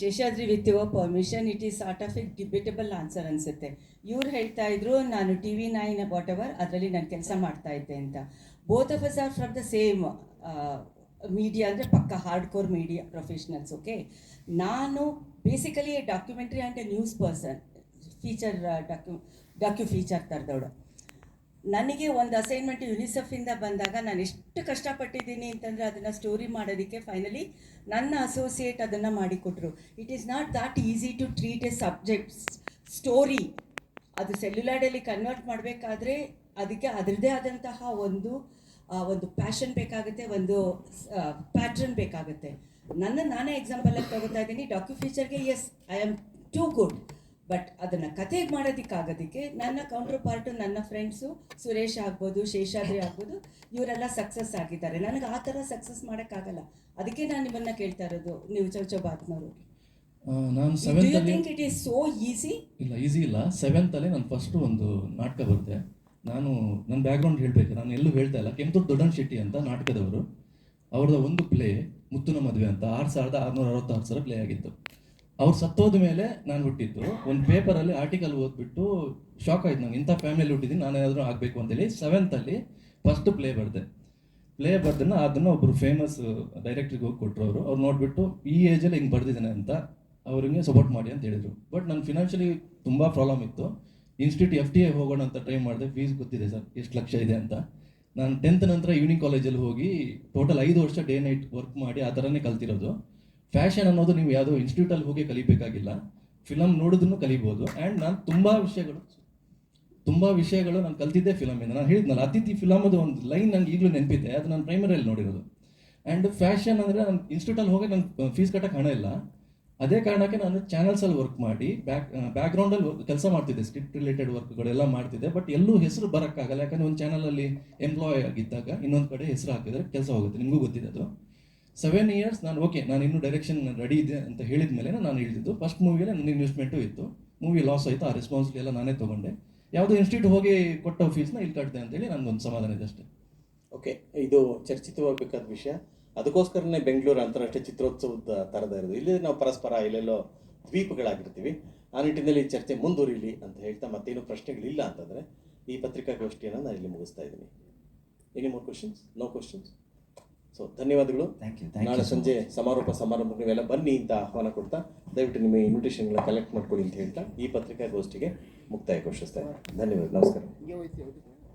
Sheshadri with your permission it is sort of a debatable answer ಅನಿಸುತ್ತೆ. ಇವ್ರು ಹೇಳ್ತಾ ಇದ್ರು, ನಾನು T V nine whatever ಅದರಲ್ಲಿ ನಾನು ಕೆಲಸ ಮಾಡ್ತಾ ಇದ್ದೆ ಅಂತ. Both of us are from the same media ಅಂದರೆ ಪಕ್ಕ hard core media professionals okay ನಾನು basically documentary and a news person feature docu docu feature ತರದವಳು. ನನಗೆ ಒಂದು ಅಸೈನ್ಮೆಂಟ್ ಯುನಿಸೆಫಿಂದ ಬಂದಾಗ ನಾನು ಎಷ್ಟು ಕಷ್ಟಪಟ್ಟಿದ್ದೀನಿ ಅಂತಂದರೆ ಅದನ್ನು ಸ್ಟೋರಿ ಮಾಡೋದಕ್ಕೆ ಫೈನಲಿ ನನ್ನ ಅಸೋಸಿಯೇಟ್ ಅದನ್ನು ಮಾಡಿಕೊಟ್ರು. It is not that easy to treat a subject story ಅದು ಸೆಲ್ಯುಲಾಡಲ್ಲಿ ಕನ್ವರ್ಟ್ ಮಾಡಬೇಕಾದ್ರೆ ಅದಕ್ಕೆ ಅದರದ್ದೇ ಆದಂತಹ ಒಂದು ಒಂದು ಪ್ಯಾಷನ್ ಬೇಕಾಗುತ್ತೆ, ಒಂದು ಪ್ಯಾಟ್ರನ್ ಬೇಕಾಗುತ್ತೆ. ನನ್ನ ನಾನೇ ಎಕ್ಸಾಂಪಲಾಗಿ ತಗೋತಾ ಇದ್ದೀನಿ. Docu ಫೀಚರ್ಗೆ as I am too good but ಅದನ್ನು ಕತೆಗೆ ಮಾಡೋದಕ್ಕಾಗೋದಕ್ಕೆ ನನ್ನ ಕೌಂಟರ್ ಪಾರ್ಟು ನನ್ನ ಫ್ರೆಂಡ್ಸು ಸುರೇಶ್ ಆಗ್ಬೋದು ಶೇಷಾದ್ರಿ ಆಗ್ಬೋದು ಇವರೆಲ್ಲ ಸಕ್ಸಸ್ ಆಗಿದ್ದಾರೆ. ನನಗೆ ಆ ಥರ ಸಕ್ಸಸ್ ಮಾಡೋಕ್ಕಾಗಲ್ಲ. ಅದಕ್ಕೆ ನಾನು ನಿಮ್ಮನ್ನ ಕೇಳ್ತಾ ಇರೋದು ನೀವು ಚೌಚೌಬಾತ್ನವರು ಆ, ನಾನು ಸೆವೆಂತ್ ಅಲ್ಲಿ think it is so easy ಇಲ್ಲ ಈಸಿ ಇಲ್ಲ. ಸೆವೆಂತಲ್ಲೇ ನಾನು ಫಸ್ಟು ಒಂದು ನಾಟಕ ಬರುತ್ತೆ. ನಾನು ನನ್ನ ಬ್ಯಾಕ್ಗ್ರೌಂಡ್ ಹೇಳಬೇಕು. ನಾನು ಎಲ್ಲೂ ಹೇಳ್ತಾ ಇಲ್ಲ. ಕೆಂಪು ದೊಡ್ಡನ್ ಶೆಟ್ಟಿ ಅಂತ ನಾಟಕದವರು. ಅವ್ರದ್ದು ಒಂದು ಪ್ಲೇ ಮುತ್ತುನ ಮದುವೆ ಅಂತ ಆರು ಸಾವಿರದ ಆರುನೂರ ಅರವತ್ತಾರು ಸಾವಿರ ಪ್ಲೇ ಆಗಿತ್ತು. ಅವ್ರು ಸತ್ತೋದ ಮೇಲೆ ನಾನು ಹುಟ್ಟಿದ್ದು. ಒಂದು ಪೇಪರಲ್ಲಿ ಆರ್ಟಿಕಲ್ ಓದ್ಬಿಟ್ಟು ಶಾಕ್ ಆಯ್ತು ನಂಗೆ. ಇಂಥ ಫ್ಯಾಮಿಲಿ ಹುಟ್ಟಿದ್ದೀನಿ, ನಾನು ಏನಾದರೂ ಆಗಬೇಕು ಅಂತೇಳಿ ಸೆವೆಂತಲ್ಲಿ ಫಸ್ಟ್ ಪ್ಲೇ ಬರೆದೆ. ಪ್ಲೇ ಬರ್ದನ್ನ ಅದನ್ನು ಒಬ್ಬರು ಫೇಮಸ್ ಡೈರೆಕ್ಟ್ರಿಗೆ ಹೋಗಿ ಕೊಟ್ಟರು ಅವರು. ಅವ್ರು ನೋಡಿಬಿಟ್ಟು ಈ ಏಜಲ್ಲಿ ಹಿಂಗೆ ಬರ್ದಿದ್ದಾನೆ ಅಂತ ಅವ್ರಿಗೆ ಸಪೋರ್ಟ್ ಮಾಡಿ ಅಂತ ಹೇಳಿದರು. ಬಟ್ ನನ್ನ ಫಿನಾನ್ಷಿಯಲಿ ತುಂಬ ಪ್ರಾಬ್ಲಮ್ ಇತ್ತು. ಇನ್ಸ್ಟಿಟ್ಯೂಟ್ ಎಫ್ ಟಿ ಐ ಹೋಗೋಣ ಅಂತ ಟ್ರೈ ಮಾಡಿದೆ. ಫೀಸ್ ಗೊತ್ತಿದೆ ಸರ್, ಎಷ್ಟು ಲಕ್ಷ ಇದೆ ಅಂತ. ನಾನು ಟೆಂತ್ ನಂತರ ಈವ್ನಿಂಗ್ ಕಾಲೇಜಲ್ಲಿ ಹೋಗಿ ಟೋಟಲ್ ಐದು ವರ್ಷ ಡೇ ನೈಟ್ ವರ್ಕ್ ಮಾಡಿ ಆ ಥರನೇ ಕಲ್ತಿರೋದು. ಫ್ಯಾಷನ್ ಅನ್ನೋದು ನೀವು ಯಾವುದೋ ಇನ್ಸ್ಟಿಟ್ಯೂಟಲ್ಲಿ ಹೋಗಿ ಕಲಿಬೇಕಾಗಿಲ್ಲ. ಫಿಲಮ್ ನೋಡಿದ್ರು ಕಲಿಬೋದು. ಆ್ಯಂಡ್ ನಾನು ತುಂಬ ವಿಷಯಗಳು ತುಂಬ ವಿಷಯಗಳು ನಾನು ಕಲ್ತಿದ್ದೆ ಫಿಲಮಿಂದ ನಾನು ಹೇಳಿದ್ನಲ್ಲ, ಅತಿಥಿ ಫಿಲಮದು ಒಂದು ಲೈನ್ ನನಗೆ ಈಗಲೂ ನೆನಪಿದೆ. ಅದು ನಾನು ಪ್ರೈಮರಿಯಲ್ಲಿ ನೋಡಿರೋದು. ಆ್ಯಂಡ್ ಫ್ಯಾಷನ್ ಅಂದರೆ ನಾನು ಇನ್ಸ್ಟಿಟ್ಯೂಟಲ್ಲಿ ಹೋಗಿ ನಂಗೆ ಫೀಸ್ ಕಟ್ಟಕ್ಕೆ ಹಣ ಇಲ್ಲ. ಅದೇ ಕಾರಣಕ್ಕೆ ನಾನು ಚಾನಲ್ಸಲ್ಲಿ ವರ್ಕ್ ಮಾಡಿ ಬ್ಯಾಕ್ ಬ್ಯಾಕ್ಗ್ರೌಂಡಲ್ಲಿ ಕೆಲಸ ಮಾಡ್ತಿದ್ದೆ ಸ್ಕ್ರಿಪ್ಟ್ ರಿಲೇಟೆಡ್ ವರ್ಕ್ಗಳೆಲ್ಲ ಮಾಡ್ತಿದ್ದೆ ಬಟ್ ಎಲ್ಲೂ ಹೆಸರು ಬರೋಕ್ಕಾಗಲ್ಲ, ಯಾಕಂದರೆ ಒಂದು ಚಾನಲಲ್ಲಿ ಎಂಪ್ಲಾಯ್ ಆಗಿದ್ದಾಗ ಇನ್ನೊಂದು ಕಡೆ ಹೆಸರು ಹಾಕಿದ್ರೆ ಕೆಲಸ ಹೋಗುತ್ತೆ, ನಿಮಗೂ ಗೊತ್ತಿದೆ ಅದು. ಸೆವೆನ್ ಇಯರ್ಸ್ ನಾನು ಓಕೆ ನಾನು ಇನ್ನೂ ಡೈರೆಕ್ಷನ್ ರೆಡಿ ಇದೆ ಅಂತ ಹೇಳಿದ ಮೇಲೆ ನಾನು ಇಳಿದಿದ್ದು. ಫಸ್ಟ್ ಮೂವಿಯಲ್ಲಿ ನನ್ನ ಇನ್ವೆಸ್ಟ್ಮೆಂಟು ಇತ್ತು. ಮೂವಿ ಲಾಸ್ ಆಯಿತು, ಆ ರೆಸ್ಪಾನ್ಸಿಬಿಲಿ ಎಲ್ಲ ನಾನೇ ತೊಗೊಂಡೆ. ಯಾವುದೋ ಇನ್ಸ್ಟಿಟ್ಯೂಟ್ ಹೋಗಿ ಕೊಟ್ಟ ಫೀಸ್ನ ಇಲ್ಲಿ ಕಟ್ಟಿದೆ ಅಂತೇಳಿ ನನಗೊಂದು ಸಮಾಧಾನ ಇದೆ ಅಷ್ಟೇ. ಓಕೆ ಇದು ಚರ್ಚಿತವಾಗಬೇಕಾದ ವಿಷಯ. ಅದಕ್ಕೋಸ್ಕರನೇ ಬೆಂಗಳೂರು ಅಂತಾರಾಷ್ಟ್ರೀಯ ಚಿತ್ರೋತ್ಸವದ ಥರದ ಇರೋದು. ಇಲ್ಲಿ ನಾವು ಪರಸ್ಪರ ಇಲ್ಲೆಲ್ಲೋ ದ್ವೀಪಗಳಾಗಿರ್ತೀವಿ. ಆ ನಿಟ್ಟಿನಲ್ಲಿ ಚರ್ಚೆ ಮುಂದುವರಿಲಿ ಅಂತ ಹೇಳ್ತಾ ಮತ್ತೇನು ಪ್ರಶ್ನೆಗಳಿಲ್ಲ ಅಂತಂದರೆ ಈ ಪತ್ರಿಕಾಗೋಷ್ಠಿಯನ್ನು ನಾನು ಇಲ್ಲಿ ಮುಗಿಸ್ತಾ ಇದ್ದೀನಿ. Any more questions no questions so ಧನ್ಯವಾದಗಳು. ಥ್ಯಾಂಕ್ ಯು ನಾಳೆ ಸಂಜೆ ಸಮಾರೋಪ ಸಮಾರಂಭಕ್ಕೆ ನೀವೆಲ್ಲ ಬನ್ನಿ ಅಂತ ಆಹ್ವಾನ ಕೊಡ್ತಾ ದಯವಿಟ್ಟು ನಿಮ್ಮ ಇನ್ವಿಟೇಷನ್ಗಳ ಕಲೆಕ್ಟ್ ಮಾಡ್ಕೊಳ್ಳಿ ಅಂತ ಹೇಳ್ತಾ ಈ ಪತ್ರಿಕಾಗೋಷ್ಠಿಗೆ ಮುಕ್ತಾಯ ಘೋಷಿಸ್ತಾ ಇದ್ದೀನಿ. ಧನ್ಯವಾದ. ನಮಸ್ಕಾರ.